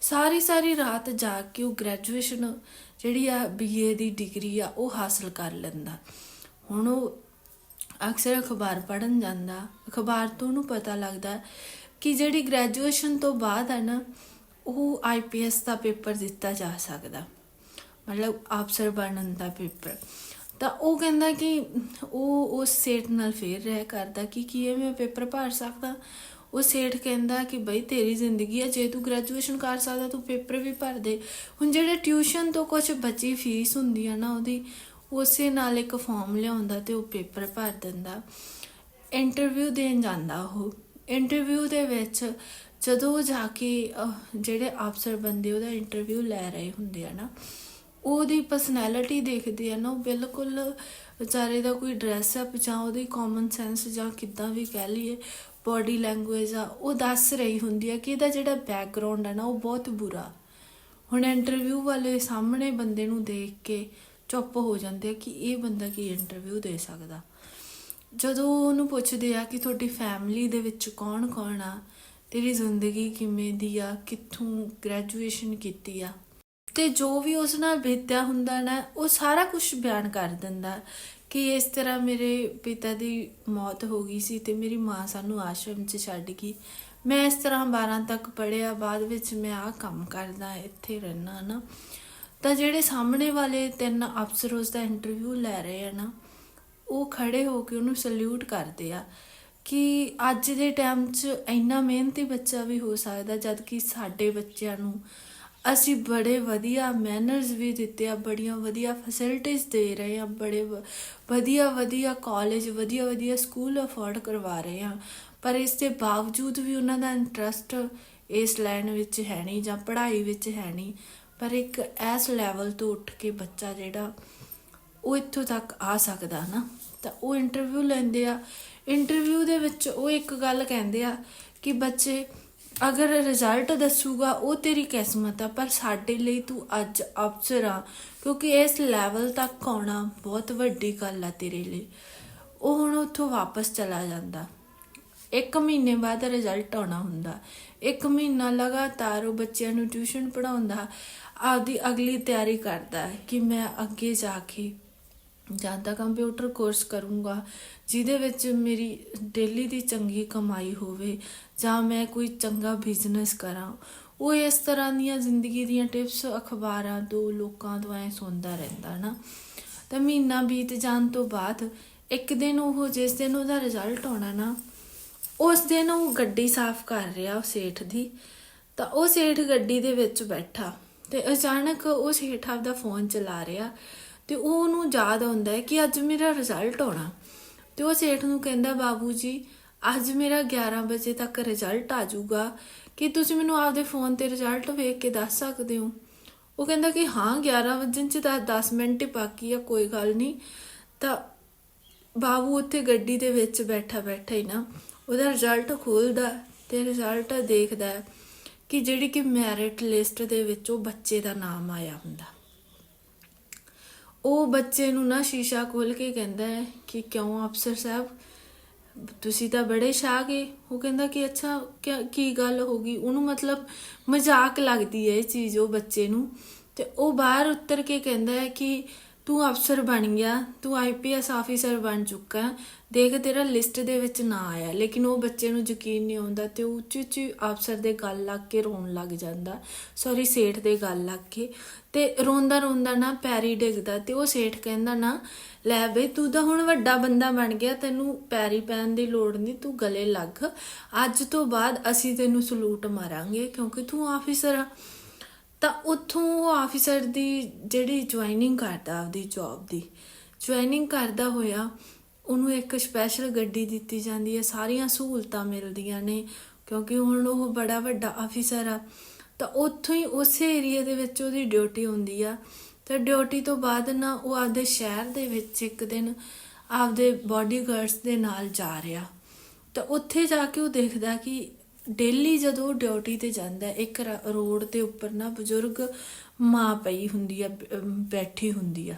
ਸਾਰੀ ਸਾਰੀ ਰਾਤ ਜਾ ਕੇ ਉਹ ਗ੍ਰੈਜੂਏਸ਼ਨ ਜਿਹੜੀ ਆ ਬੀਏ ਦੀ ਡਿਗਰੀ ਆ, ਉਹ ਹਾਸਲ ਕਰ ਲੈਂਦਾ। ਹੁਣ ਉਹ ਅਕਸਰ ਅਖਬਾਰ ਪੜਨ ਜਾਂਦਾ। ਅਖਬਾਰ ਤੋਂ ਉਹਨੂੰ ਪਤਾ ਲੱਗਦਾ ਕਿ ਜਿਹੜੀ ਗ੍ਰੈਜੂਏਸ਼ਨ ਤੋਂ ਬਾਅਦ ਹੈ ਨਾ ਉਹ ਆਈਪੀਐਸ ਦਾ ਪੇਪਰ ਦਿੱਤਾ ਜਾ ਸਕਦਾ। ਮਤਲਬ ਅਫਸਰ ਬਣਨ ਦਾ ਪੇਪਰ। ਤਾਂ ਉਹ ਕਹਿੰਦਾ ਕਿ ਉਹ ਉਸ ਸੇਠ ਨਾਲ ਫੇਰ ਰਹਿ ਕਰਦਾ ਕਿ ਕੀ ਇਹ ਮੈਂ ਪੇਪਰ ਭਰ ਸਕਦਾ? ਉਹ ਸੇਠ ਕਹਿੰਦਾ ਕਿ ਬਈ ਤੇਰੀ ਜ਼ਿੰਦਗੀ ਹੈ ਜੇ ਤੂੰ ਗ੍ਰੈਜੂਏਸ਼ਨ ਕਰ ਸਕਦਾ ਤੂੰ ਪੇਪਰ ਵੀ ਭਰ ਦੇ। ਹੁਣ ਜਿਹੜੇ ਟਿਊਸ਼ਨ ਤੋਂ ਕੁਝ ਬਚੀ ਫੀਸ ਹੁੰਦੀ ਆ ਨਾ ਉਹਦੀ, ਉਸੇ ਨਾਲ ਇੱਕ ਫਾਰਮ ਲਿਆਉਂਦਾ ਤੇ ਉਹ ਪੇਪਰ ਭਰ ਦਿੰਦਾ। ਇੰਟਰਵਿਊ ਦੇਣ ਜਾਂਦਾ ਉਹ। ਇੰਟਰਵਿਊ ਦੇ ਵਿੱਚ ਜਦੋਂ ਉਹ ਜਾ ਕੇ ਜਿਹੜੇ ਅਫਸਰ ਬੰਦੇ ਉਹਦਾ ਇੰਟਰਵਿਊ ਲੈ ਰਹੇ ਹੁੰਦੇ ਆ ਨਾ, ਉਹਦੀ ਪਰਸਨੈਲਿਟੀ ਦੇਖਦੇ ਆ ਨਾ, ਉਹ ਬਿਲਕੁਲ ਵਿਚਾਰੇ ਦਾ ਕੋਈ ਡਰੈਸ ਅਪ ਜਾਂ ਉਹਦੀ ਕਾਮਨ ਸੈਂਸ ਜਾਂ ਕਿੱਦਾਂ ਵੀ ਕਹਿ ਲਈਏ ਬਾਡੀ ਲੈਂਗੁਏਜ ਆ, ਉਹ ਦੱਸ ਰਹੀ ਹੁੰਦੀ ਆ ਕਿ ਇਹਦਾ ਜਿਹੜਾ ਬੈਕਗ੍ਰਾਉਂਡ ਆ ਨਾ, ਉਹ ਬਹੁਤ ਬੁਰਾ। ਹੁਣ ਇੰਟਰਵਿਊ ਵਾਲੇ ਸਾਹਮਣੇ ਬੰਦੇ ਨੂੰ ਦੇਖ ਕੇ ਚੁੱਪ ਹੋ ਜਾਂਦੇ ਆ ਕਿ ਇਹ ਬੰਦਾ ਕੀ ਇੰਟਰਵਿਊ ਦੇ ਸਕਦਾ। ਜਦੋਂ ਉਹਨੂੰ ਪੁੱਛਦੇ ਆ ਕਿ ਤੁਹਾਡੀ ਫੈਮਿਲੀ ਦੇ ਵਿੱਚ ਕੌਣ ਕੌਣ ਆ ਤੇਰੀ ਜ਼ਿੰਦਗੀ ਕਿਵੇਂ ਦੀ ਆ? ਕਿੱਥੋਂ ਗ੍ਰੈਜੂਏਸ਼ਨ ਕੀਤੀ ਆ? ਤੇ ਜੋ ਵੀ ਉਸ ਨਾਲ ਬੀਤਿਆ ਹੁੰਦਾ ਨਾ, ਉਹ ਸਾਰਾ ਕੁਝ ਬਿਆਨ ਕਰ ਦਿੰਦਾ ਕਿ ਇਸ ਤਰ੍ਹਾਂ ਮੇਰੇ ਪਿਤਾ ਦੀ ਮੌਤ ਹੋ ਗਈ ਸੀ ਤੇ ਮੇਰੀ ਮਾਂ ਸਾਨੂੰ ਆਸ਼ਰਮ 'ਚ ਛੱਡ ਗਈ। ਮੈਂ ਇਸ ਤਰ੍ਹਾਂ 12 ਤੱਕ ਪੜ੍ਹਿਆ, ਬਾਅਦ ਵਿੱਚ ਮੈਂ ਆਹ ਕੰਮ ਕਰਦਾ, ਇੱਥੇ ਰਹਿਣਾ ਨਾ। ਤਾਂ ਜਿਹੜੇ ਸਾਹਮਣੇ ਵਾਲੇ ਤਿੰਨ ਅਫਸਰ ਉਸ ਦਾ ਇੰਟਰਵਿਊ ਲੈ ਰਹੇ ਆ ਨਾ, ਉਹ ਖੜੇ ਹੋ ਕੇ ਉਹਨੂੰ ਸਲੂਟ ਕਰਦੇ ਆ। ਕਿ ਅੱਜ ਦੇ ਟਾਈਮ 'ਚ ਇੰਨਾ ਮਿਹਨਤੀ ਬੱਚਾ ਵੀ ਹੋ ਸਕਦਾ ਜਦ ਕਿ ਸਾਡੇ ਬੱਚਿਆਂ ਨੂੰ ਅਸੀਂ ਬੜੇ ਵਧੀਆ ਮੈਨਰਸ ਵੀ ਦਿੱਤੇ ਆ, ਬੜੀਆਂ ਵਧੀਆ ਫੈਸਿਲਿਟੀਆਂ ਦੇ ਰਹੇ ਆ, ਬੜੇ ਵ- ਵਧੀਆ ਵਧੀਆ ਕਾਲਜ ਵਧੀਆ ਵਧੀਆ ਸਕੂਲ ਅਫੋਰਡ ਕਰਵਾ ਰਹੇ ਆ। ਪਰ ਇਸ ਦੇ ਬਾਵਜੂਦ ਵੀ ਉਹਨਾਂ ਦਾ ਇੰਟਰਸਟ ਇਸ ਲਾਈਨ ਵਿੱਚ ਹੈ ਨਹੀਂ ਜਾਂ ਪੜ੍ਹਾਈ ਵਿੱਚ ਹੈ ਨਹੀਂ, ਪਰ ਇੱਕ ਐਸ ਲੈਵਲ ਤੋਂ ਉੱਠ ਕੇ ਬੱਚਾ ਜਿਹੜਾ ਉਹ ਇੱਥੋਂ ਤੱਕ ਆ ਸਕਦਾ ਨਾ। ਤਾਂ ਉਹ ਇੰਟਰਵਿਊ ਲੈਂਦੇ ਆ ਇੰਟਰਵਿਊ ਦੇ ਵਿੱਚ ਉਹ ਇੱਕ ਗੱਲ ਕਹਿੰਦੇ ਆ ਕਿ ਬੱਚੇ, ਅਗਰ ਰਿਜ਼ਲਟ ਦੱਸੂਗਾ, ਉਹ ਤੇਰੀ ਕਿਸਮਤ ਆ, ਪਰ ਸਾਡੇ ਲਈ ਤੂੰ ਅੱਜ ਅਫਸਰ ਆ, ਕਿਉਂਕਿ ਇਸ ਲੈਵਲ ਤੱਕ ਆਉਣਾ ਬਹੁਤ ਵੱਡੀ ਗੱਲ ਆ ਤੇਰੇ ਲਈ। ਉਹ ਹੁਣ ਉੱਥੋਂ ਵਾਪਸ ਚਲਾ ਜਾਂਦਾ। ਇੱਕ ਮਹੀਨੇ ਬਾਅਦ ਰਿਜ਼ਲਟ ਆਉਣਾ ਹੁੰਦਾ। ਇੱਕ ਮਹੀਨਾ ਲਗਾਤਾਰ ਉਹ ਬੱਚਿਆਂ ਨੂੰ ਟਿਊਸ਼ਨ ਪੜਾਉਂਦਾ ਆਪਦੀ ਅਗਲੀ ਤਿਆਰੀ ਕਰਦਾ ਕਿ ਮੈਂ ਅੱਗੇ ਜਾ ਕੇ ਜਾਂ ਤਾਂ ਕੰਪਿਊਟਰ ਕੋਰਸ ਕਰੂੰਗਾ, ਜਿਹਦੇ ਵਿੱਚ ਮੇਰੀ ਡੇਲੀ ਦੀ ਚੰਗੀ ਕਮਾਈ ਹੋਵੇ ਜਾਂ ਮੈਂ ਕੋਈ ਚੰਗਾ ਬਿਜ਼ਨਸ ਕਰਾਂ, ਉਹ ਇਸ ਤਰ੍ਹਾਂ ਦੀਆਂ ਜ਼ਿੰਦਗੀ ਦੀਆਂ ਟਿਪਸ ਅਖਬਾਰਾਂ ਤੋਂ, ਲੋਕਾਂ ਤੋਂ ਐ ਸੁਣਦਾ ਰਹਿੰਦਾ ਨਾ। ਤਾਂ ਮਹੀਨਾ ਬੀਤ ਜਾਣ ਤੋਂ ਬਾਅਦ ਇੱਕ ਦਿਨ ਉਹ, ਜਿਸ ਦਿਨ ਉਹਦਾ ਰਿਜ਼ਲਟ ਆਉਣਾ ਨਾ, ਉਸ ਦਿਨ ਉਹ ਗੱਡੀ ਸਾਫ਼ ਕਰ ਰਿਹਾ ਉਹ ਸੇਠ ਦੀ, ਤਾਂ ਉਹ ਸੇਠ ਗੱਡੀ ਦੇ ਵਿੱਚ ਬੈਠਾ ਤੇ ਅਚਾਨਕ ਉਹ ਸੇਠ ਆਪਦਾ ਫੋਨ ਚਲਾ ਰਿਹਾ ਤੇ ਉਹ ਉਹਨੂੰ ਯਾਦ ਆਉਂਦਾ ਹੈ ਕਿ ਅੱਜ ਮੇਰਾ ਰਿਜ਼ਲਟ ਆਉਣਾ। ਤੇ ਉਹ ਸੇਠ ਨੂੰ ਕਹਿੰਦਾ, ਬਾਬੂ ਜੀ, ਅੱਜ ਮੇਰਾ 11 ਵਜੇ ਤੱਕ ਰਿਜ਼ਲਟ ਆ ਜਾਊਗਾ। ਕਿ ਤੁਸੀਂ ਮੈਨੂੰ ਆਪਦੇ ਫੋਨ ਤੇ ਰਿਜ਼ਲਟ ਵੇਖ ਕੇ ਦੱਸ ਸਕਦੇ ਹੋ? ਉਹ ਕਹਿੰਦਾ ਕਿ ਹਾਂ 11 ਵਜੇ ਚ ਤਾਂ 10 ਮਿੰਟ ਹੀ ਬਾਕੀ ਆ, ਕੋਈ ਗੱਲ ਨਹੀਂ। ਤਾਂ ਬਾਬੂ ਉੱਥੇ ਗੱਡੀ ਦੇ ਵਿੱਚ ਬੈਠਾ ਬੈਠਾ ਹੀ ਨਾ, ਉਹਦਾ ਰਿਜ਼ਲਟ ਖੋਲਦਾ ਤੇ ਰਿਜ਼ਲਟ ਦੇਖਦਾ ਕਿ ਜਿਹੜੀ ਕਿ ਮੈਰਿਟ ਲਿਸਟ ਦੇ ਵਿੱਚ ਉਹ ਬੱਚੇ ਦਾ ਨਾਮ ਆਇਆ ਹੁੰਦਾ। ਉਹ ਬੱਚੇ ਨੂੰ ਨਾ ਸ਼ੀਸ਼ਾ ਖੋਲ ਕੇ ਕਹਿੰਦਾ ਹੈ ਕਿ ਕਿਉਂ ਅਫਸਰ ਸਾਹਿਬ? ਤੁਸੀਂ ਤਾਂ ਬੜੇ ਸ਼ਾਹ ਗਏ ਉਹ ਕਹਿੰਦਾ ਕਿ ਅੱਛਾ, ਕਿਆ- ਕੀ ਗੱਲ ਹੋ ਗਈ? ਉਹਨੂੰ ਮਤਲਬ ਮਜ਼ਾਕ ਲੱਗਦੀ ਹੈ ਇਹ ਚੀਜ਼ ਉਹ ਬੱਚੇ ਨੂੰ। ਤੇ ਉਹ ਬਾਹਰ ਉੱਤਰ ਕੇ ਕਹਿੰਦਾ ਹੈ ਕਿ ਤੂੰ ਅਫਸਰ ਬਣ ਗਿਆ, ਤੂੰ ਆਈਪੀਐਸ ਆਫੀਸਰ ਬਣ ਚੁੱਕਾ, ਦੇਖ ਤੇਰਾ ਲਿਸਟ ਦੇ ਵਿੱਚ ਨਾ ਆਇਆ। ਲੇਕਿਨ ਉਹ ਬੱਚੇ ਨੂੰ ਯਕੀਨ ਨਹੀਂ ਆਉਂਦਾ ਤੇ ਉਹ ਉੱਚੀ ਉੱਚੀ ਅਫਸਰ ਦੇ ਗੱਲ ਲੱਗ ਕੇ ਰੋਣ ਲੱਗ ਜਾਂਦਾ। ਸੌਰੀ ਸੇਠ ਦੇ ਗੱਲ ਲੱਗ ਕੇ। ਤੇ ਰੋਂਦਾ ਰੋਂਦਾ ਨਾ ਪੈਰੀ ਡਿੱਗਦਾ ਤੇ ਉਹ ਸੇਠ ਕਹਿੰਦਾ ਨਾ, ਲੈ ਬਈ, ਤੂੰ ਤਾਂ ਹੁਣ ਵੱਡਾ ਬੰਦਾ ਬਣ ਗਿਆ, ਤੈਨੂੰ ਪੈਰੀ ਪੈਣ ਦੀ ਲੋੜ ਨਹੀਂ, ਤੂੰ ਗਲੇ ਲੱਗ। ਅੱਜ ਤੋਂ ਬਾਅਦ ਅਸੀਂ ਤੈਨੂੰ ਸਲੂਟ ਮਾਰਾਂਗੇ ਕਿਉਂਕਿ ਤੂੰ ਆਫੀਸਰ ਆ। ਤਾਂ ਉੱਥੋਂ ਉਹ ਆਫੀਸਰ ਦੀ ਜਿਹੜੀ ਜੁਆਇਨਿੰਗ ਕਰਦਾ, ਆਪਦੀ ਜੌਬ ਦੀ। ਜੁਆਇਨਿੰਗ ਕਰਦਾ ਹੋਇਆ, ਉਹਨੂੰ ਇੱਕ ਸਪੈਸ਼ਲ ਗੱਡੀ ਦਿੱਤੀ ਜਾਂਦੀ ਹੈ। ਸਾਰੀਆਂ ਸਹੂਲਤਾਂ ਮਿਲਦੀਆਂ ਨੇ, ਕਿਉਂਕਿ ਹੁਣ ਉਹ ਬੜਾ ਵੱਡਾ ਆਫੀਸਰ ਆ। ਤਾਂ ਉੱਥੋਂ ਹੀ ਉਸੇ ਏਰੀਆ ਦੇ ਵਿੱਚ ਉਹਦੀ ਡਿਊਟੀ ਹੁੰਦੀ ਆ। ਤੇ ਡਿਊਟੀ ਤੋਂ ਬਾਅਦ ਨਾ ਉਹ ਆਪਦੇ ਸ਼ਹਿਰ ਦੇ ਵਿੱਚ ਇੱਕ ਦਿਨ ਆਪਦੇ ਬਾਡੀਗਾਰਡਸ ਦੇ ਨਾਲ ਜਾ ਰਿਹਾ। ਤਾਂ ਉੱਥੇ ਜਾ ਕੇ ਉਹ ਦੇਖਦਾ ਕਿ ਡੇਲੀ ਜਦੋਂ ਡਿਊਟੀ ਤੇ ਜਾਂਦਾ, ਇੱਕ ਰੋਡ ਦੇ ਉੱਪਰ ਨਾ ਬਜ਼ੁਰਗ ਮਾਂ ਪਈ ਹੁੰਦੀ ਆ ਬੈਠੀ ਹੁੰਦੀ ਆ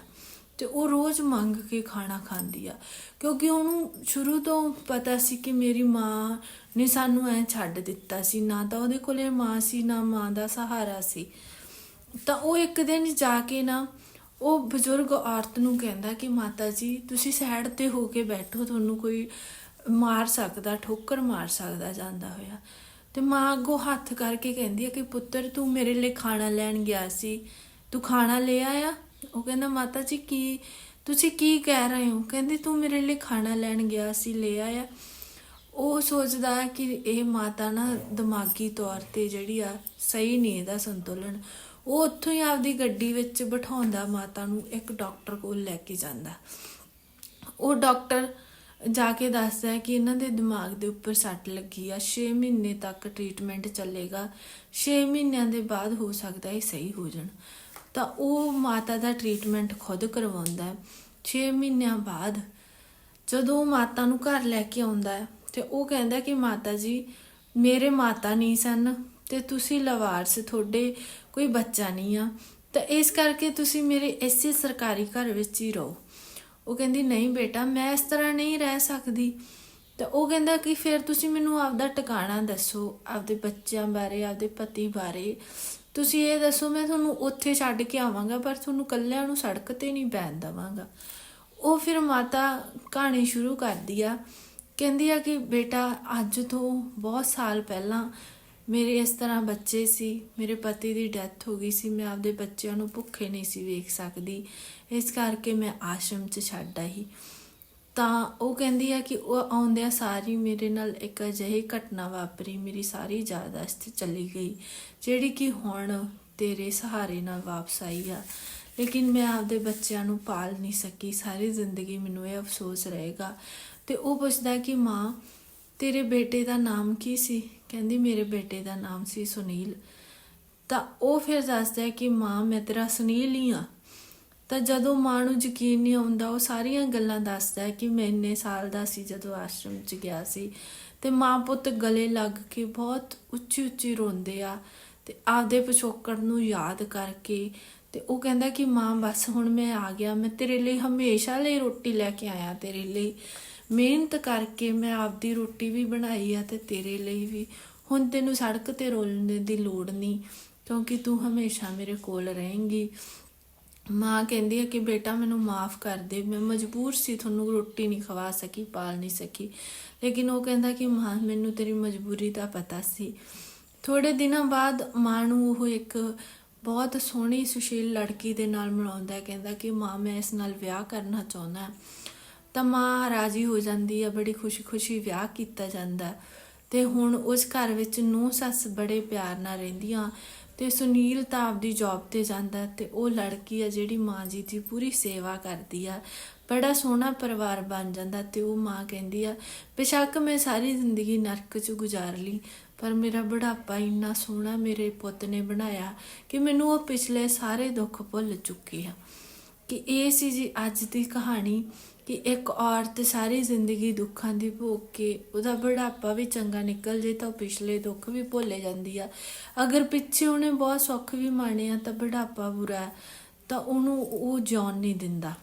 ਤੇ ਉਹ ਰੋਜ਼ ਮੰਗ ਕੇ ਖਾਣਾ ਖਾਂਦੀ ਆ। ਕਿਉਂਕਿ ਉਹਨੂੰ ਸ਼ੁਰੂ ਤੋਂ ਪਤਾ ਸੀ ਕਿ ਮੇਰੀ ਮਾਂ ਨੇ ਸਾਨੂੰ ਐ ਛੱਡ ਦਿੱਤਾ ਸੀ, ਨਾ ਤਾਂ ਉਹਦੇ ਕੋਲੇ ਮਾਂ ਸੀ, ਨਾ ਮਾਂ ਦਾ ਸਹਾਰਾ ਸੀ। ਤਾਂ ਉਹ ਇੱਕ ਦਿਨ ਜਾ ਕੇ ਨਾ ਉਹ ਬਜ਼ੁਰਗ ਔਰਤ ਨੂੰ ਕਹਿੰਦਾ ਕਿ ਮਾਤਾ ਜੀ, ਤੁਸੀਂ ਸਾਈਡ ਤੇ ਹੋ ਕੇ ਬੈਠੋ, ਤੁਹਾਨੂੰ ਕੋਈ ਮਾਰ ਸਕਦਾ, ਠੋਕਰ ਮਾਰ ਸਕਦਾ ਜਾਂਦਾ ਹੋਇਆ। ਤੇ ਮਾਂ ਅੱਗੋਂ ਹੱਥ ਕਰਕੇ ਕਹਿੰਦੀ ਹੈ ਕਿ ਪੁੱਤਰ, ਤੂੰ ਮੇਰੇ ਲਈ ਖਾਣਾ ਲੈਣ ਗਿਆ ਸੀ। ਤੂੰ ਖਾਣਾ ਲੈ ਆਇਆ? ਉਹ ਕਹਿੰਦਾ, ਮਾਤਾ ਜੀ, ਕੀ, ਤੁਸੀਂ ਕੀ ਕਹਿ ਰਹੇ ਹੋ? ਕਹਿੰਦੀ, ਤੂੰ ਮੇਰੇ ਲਈ ਖਾਣਾ ਲੈਣ ਗਿਆ ਸੀ, ਲੈ ਆਇਆ। ਉਹ ਸੋਚਦਾ ਕਿ ਇਹ ਮਾਤਾ ਨਾ ਦਿਮਾਗੀ ਤੌਰ ਤੇ ਜਿਹੜੀ ਆ, ਸਹੀ ਨਹੀਂ ਇਹਦਾ ਸੰਤੁਲਨ। ਉਹ ਉੱਥੋਂ ਹੀ ਆਪਦੀ ਗੱਡੀ ਵਿੱਚ ਬਿਠਾਉਂਦਾ, ਮਾਤਾ ਨੂੰ ਇੱਕ ਡਾਕਟਰ ਕੋਲ ਲੈ ਕੇ ਜਾਂਦਾ। ਉਹ ਡਾਕਟਰ ਜਾ ਕੇ ਦੱਸਦਾ ਹੈ ਕਿ ਇਹਨਾਂ ਦੇ ਦਿਮਾਗ ਦੇ ਉੱਪਰ ਸੱਟ ਲੱਗੀ ਆ। 6 ਮਹੀਨੇ ਤੱਕ ਟ੍ਰੀਟਮੈਂਟ ਚੱਲੇਗਾ। 6 ਮਹੀਨਿਆਂ ਦੇ ਬਾਅਦ ਹੋ ਸਕਦਾ ਇਹ ਸਹੀ ਹੋ ਜਾਣ। ਤਾਂ ਉਹ ਮਾਤਾ ਦਾ ਟ੍ਰੀਟਮੈਂਟ ਖੁਦ ਕਰਵਾਉਂਦਾ ਹੈ। 6 ਮਹੀਨਿਆਂ ਬਾਅਦ ਜਦੋਂ ਉਹ ਮਾਤਾ ਨੂੰ ਘਰ ਲੈ ਕੇ ਆਉਂਦਾ ਹੈ ਤੇ ਉਹ ਕਹਿੰਦਾ ਕਿ ਮਾਤਾ ਜੀ, ਮੇਰੇ ਮਾਤਾ ਨਹੀਂ ਸਨ ਤੇ ਤੁਸੀਂ ਲਵਾਰਸ ਤੁਹਾਡੇ ਕੋਈ ਬੱਚਾ ਨਹੀਂ ਆ। ਤਾਂ ਇਸ ਕਰਕੇ ਤੁਸੀਂ ਮੇਰੇ ਇਸੇ ਸਰਕਾਰੀ ਘਰ ਵਿੱਚ ਹੀ ਰਹੋ। ਉਹ ਕਹਿੰਦੀ, ਨਹੀਂ ਬੇਟਾ, ਮੈਂ ਇਸ ਤਰ੍ਹਾਂ ਨਹੀਂ ਰਹਿ ਸਕਦੀ। ਤਾਂ ਉਹ ਕਹਿੰਦਾ ਕਿ ਫਿਰ ਤੁਸੀਂ ਮੈਨੂੰ ਆਪਦਾ ਟਿਕਾਣਾ ਦੱਸੋ, ਆਪਦੇ ਬੱਚਿਆਂ ਬਾਰੇ, ਆਪਦੇ ਪਤੀ ਬਾਰੇ। ਤੁਸੀਂ ਇਹ ਦੱਸੋ, ਮੈਂ ਤੁਹਾਨੂੰ ਉੱਥੇ ਛੱਡ ਕੇ ਆਵਾਂਗਾ, ਪਰ ਤੁਹਾਨੂੰ ਕੱਲਿਆਂ ਨੂੰ ਸੜਕ ਤੇ ਨਹੀਂ ਬੈਠ ਦਵਾਂਗਾ। ਉਹ ਫਿਰ ਮਾਤਾ ਕਹਾਣੀ ਸ਼ੁਰੂ ਕਰਦੀ ਆ। ਕਹਿੰਦੀ ਆ ਕਿ, ਬੇਟਾ, ਅੱਜ ਤੋਂ ਬਹੁਤ ਸਾਲ ਪਹਿਲਾਂ ਮੇਰੇ ਇਸ ਤਰ੍ਹਾਂ ਬੱਚੇ ਸੀ, ਮੇਰੇ ਪਤੀ ਦੀ ਡੈਥ ਹੋ ਗਈ ਸੀ, ਮੈਂ ਆਪਦੇ ਬੱਚਿਆਂ ਨੂੰ ਭੁੱਖੇ ਨਹੀਂ ਸੀ ਵੇਖ ਸਕਦੀ। ਇਸ ਕਰਕੇ ਮੈਂ ਆਸ਼ਰਮ 'ਚ ਛੱਡ ਆਈ। ਤਾਂ ਉਹ ਕਹਿੰਦੀ ਆ ਕਿ ਉਹ ਆਉਂਦਿਆਂ ਸਾਰੀ ਮੇਰੇ ਨਾਲ ਇੱਕ ਅਜਿਹੀ ਘਟਨਾ ਵਾਪਰੀ, ਮੇਰੀ ਸਾਰੀ ਯਾਦਾਸ਼ਤ ਚਲੀ ਗਈ, ਜਿਹੜੀ ਕਿ ਹੁਣ ਤੇਰੇ ਸਹਾਰੇ ਨਾਲ ਵਾਪਸ ਆਈ ਆ। ਲੇਕਿਨ ਮੈਂ ਆਪਦੇ ਬੱਚਿਆਂ ਨੂੰ ਪਾਲ ਨਹੀਂ ਸਕੀ, ਸਾਰੀ ਜ਼ਿੰਦਗੀ ਮੈਨੂੰ ਇਹ ਅਫਸੋਸ ਰਹੇਗਾ। ਤੇ ਉਹ ਪੁੱਛਦਾ ਕਿ ਮਾਂ, ਤੇਰੇ ਬੇਟੇ ਦਾ ਨਾਮ ਕੀ ਸੀ? ਕਹਿੰਦੀ, ਮੇਰੇ ਬੇਟੇ ਦਾ ਨਾਮ ਸੀ ਸੁਨੀਲ। ਤਾਂ ਉਹ ਫਿਰ ਦੱਸਦਾ ਹੈ ਕਿ, ਮਾਂ, ਮੈਂ ਤੇਰਾ ਸੁਨੀਲ ਹੀ ਆ ਤਾਂ ਜਦੋਂ ਮਾਂ ਨੂੰ ਯਕੀਨ ਨਹੀਂ ਆਉਂਦਾ, ਉਹ ਸਾਰੀਆਂ ਗੱਲਾਂ ਦੱਸਦਾ ਹੈ ਕਿ ਮੈਂ ਇੰਨੇ ਸਾਲ ਦਾ ਸੀ ਜਦੋਂ ਆਸ਼ਰਮ 'ਚ ਗਿਆ ਸੀ। ਤੇ ਮਾਂ ਪੁੱਤ ਗਲੇ ਲੱਗ ਕੇ ਬਹੁਤ ਉੱਚੀ ਉੱਚੀ ਰੋਂਦੇ ਆ ਤੇ ਆਪਦੇ ਪਿਛੋਕੜ ਨੂੰ ਯਾਦ ਕਰਕੇ ਤੇ ਉਹ ਕਹਿੰਦਾ ਕਿ, ਮਾਂ, ਬਸ ਹੁਣ ਮੈਂ ਆ ਗਿਆ। ਮੈਂ ਤੇਰੇ ਲਈ ਹਮੇਸ਼ਾ ਲਈ ਰੋਟੀ ਲੈ ਕੇ ਆਇਆ, ਤੇਰੇ ਲਈ। ਮਿਹਨਤ ਕਰਕੇ ਮੈਂ ਆਪਦੀ ਰੋਟੀ ਵੀ ਬਣਾਈ ਆ ਤੇ ਤੇਰੇ ਲਈ ਵੀ। ਹੁਣ ਤੈਨੂੰ ਸੜਕ ਤੇ ਰੋਲਣ ਦੀ ਲੋੜ ਨਹੀਂ, ਕਿਉਂਕਿ ਤੂੰ ਹਮੇਸ਼ਾ ਮੇਰੇ ਕੋਲ ਰਹੇਂਗੀ। ਮਾਂ ਕਹਿੰਦੀ ਹੈ ਕਿ ਬੇਟਾ, ਮੈਨੂੰ ਮਾਫ ਕਰ ਦੇ। ਮੈਂ ਮਜਬੂਰ ਸੀ ਤੁਹਾਨੂੰ ਰੋਟੀ ਨਹੀਂ ਖਵਾ ਸਕੀ, ਪਾਲ ਨਹੀਂ ਸਕੀ। ਲੇਕਿਨ ਉਹ ਕਹਿੰਦਾ ਕਿ ਮਾਂ, ਮੈਨੂੰ ਤੇਰੀ ਮਜਬੂਰੀ ਦਾ ਪਤਾ ਸੀ। ਥੋੜੇ ਦਿਨਾਂ ਬਾਅਦ ਮਾਂ ਨੂੰ ਉਹ ਇੱਕ ਬਹੁਤ ਸੋਹਣੀ ਸੁਸ਼ੀਲ ਲੜਕੀ ਦੇ ਨਾਲ ਮਿਲਾਉਂਦਾ ਕਹਿੰਦਾ ਕਿ ਮਾਂ, ਮੈਂ ਇਸ ਨਾਲ ਵਿਆਹ ਕਰਨਾ ਚਾਹੁੰਦਾ ਤਾਂ ਮਾਂ ਰਾਜੀ ਹੋ ਜਾਂਦੀ ਆ, ਬੜੀ ਖੁਸ਼ੀ-ਖੁਸ਼ੀ ਵਿਆਹ ਕੀਤਾ ਜਾਂਦਾ ਹੈ। ਤੇ ਹੁਣ ਉਸ ਘਰ ਵਿੱਚ ਨੂੰਹ ਸੱਸ ਬੜੇ ਪਿਆਰ ਨਾਲ ਰਹਿੰਦੀਆਂ ਤੇ ਸੁਨੀਲ ਤਾਂ ਆਪਦੀ ਜੌਬ ਤੇ ਜਾਂਦਾ ਹੈ ਤੇ ਉਹ ਲੜਕੀ ਆ ਜਿਹੜੀ ਮਾਂ ਜੀ ਦੀ ਪੂਰੀ ਸੇਵਾ ਕਰਦੀ ਆ ਬੜਾ ਸੋਹਣਾ ਪਰਿਵਾਰ ਬਣ ਜਾਂਦਾ ਤੇ ਉਹ ਮਾਂ ਕਹਿੰਦੀ ਆ, ਬੇਸ਼ੱਕ ਮੈਂ ਸਾਰੀ ਜ਼ਿੰਦਗੀ ਨਰਕ 'ਚ ਗੁਜ਼ਾਰ ਲਈ, ਪਰ ਮੇਰਾ ਬੁਢਾਪਾ ਇੰਨਾ ਸੋਹਣਾ ਮੇਰੇ ਪੁੱਤ ਨੇ ਬਣਾਇਆ ਕਿ ਮੈਨੂੰ ਉਹ ਪਿਛਲੇ ਸਾਰੇ ਦੁੱਖ ਭੁੱਲ ਚੁੱਕੀ ਆ ਕਿ ਇਹ ਸੀ ਜੀ ਅੱਜ ਦੀ ਕਹਾਣੀ ਕਿ ਇੱਕ ਔਰਤ ਸਾਰੀ ਜ਼ਿੰਦਗੀ ਦੁੱਖਾਂ ਦੀ ਭੋਗ ਕੇ ਉਹਦਾ ਬੁਢਾਪਾ ਵੀ ਚੰਗਾ ਨਿਕਲ ਜੇ ਤਾਂ ਉਹ ਪਿਛਲੇ ਦੁੱਖ ਵੀ ਭੁੱਲੇ ਜਾਂਦੀ ਆ। ਅਗਰ ਪਿੱਛੇ ਉਹਨੇ ਬਹੁਤ ਸੁੱਖ ਵੀ ਮਾਣੇ ਆ ਤਾਂ ਬੁਢਾਪਾ ਬੁਰਾ ਤਾਂ ਉਹਨੂੰ ਉਹ ਜਿਉਣ ਨਹੀਂ ਦਿੰਦਾ।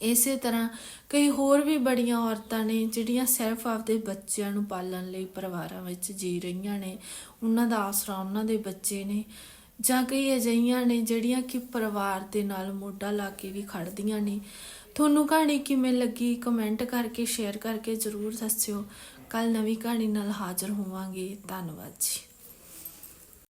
ਇਸੇ ਤਰ੍ਹਾਂ ਕਈ ਹੋਰ ਵੀ ਬੜੀਆਂ ਔਰਤਾਂ ਨੇ ਜਿਹੜੀਆਂ ਸਿਰਫ ਆਪਦੇ ਬੱਚਿਆਂ ਨੂੰ ਪਾਲਣ ਲਈ ਪਰਿਵਾਰਾਂ ਵਿੱਚ ਜੀ ਰਹੀਆਂ ਨੇ। ਉਹਨਾਂ ਦਾ ਆਸਰਾ ਉਹਨਾਂ ਦੇ ਬੱਚੇ ਨੇ। ਜਾਂ ਕਈ ਅਜਿਹੀਆਂ ਨੇ ਜਿਹੜੀਆਂ ਕਿ ਪਰਿਵਾਰ ਦੇ ਨਾਲ ਮੋਢਾ ਲਾ ਕੇ ਵੀ ਖੜਦੀਆਂ ਨੇ। ਤੁਹਾਨੂੰ ਕਹਾਣੀ ਕਿਵੇਂ ਲੱਗੀ? ਕਮੈਂਟ ਕਰਕੇ ਸ਼ੇਅਰ ਕਰਕੇ ਜਰੂਰ ਦੱਸਿਓ। ਕੱਲ ਨਵੀਂ ਕਹਾਣੀ ਨਾਲ ਹਾਜ਼ਰ ਹੋਵਾਂਗੇ। ਧੰਨਵਾਦ ਜੀ।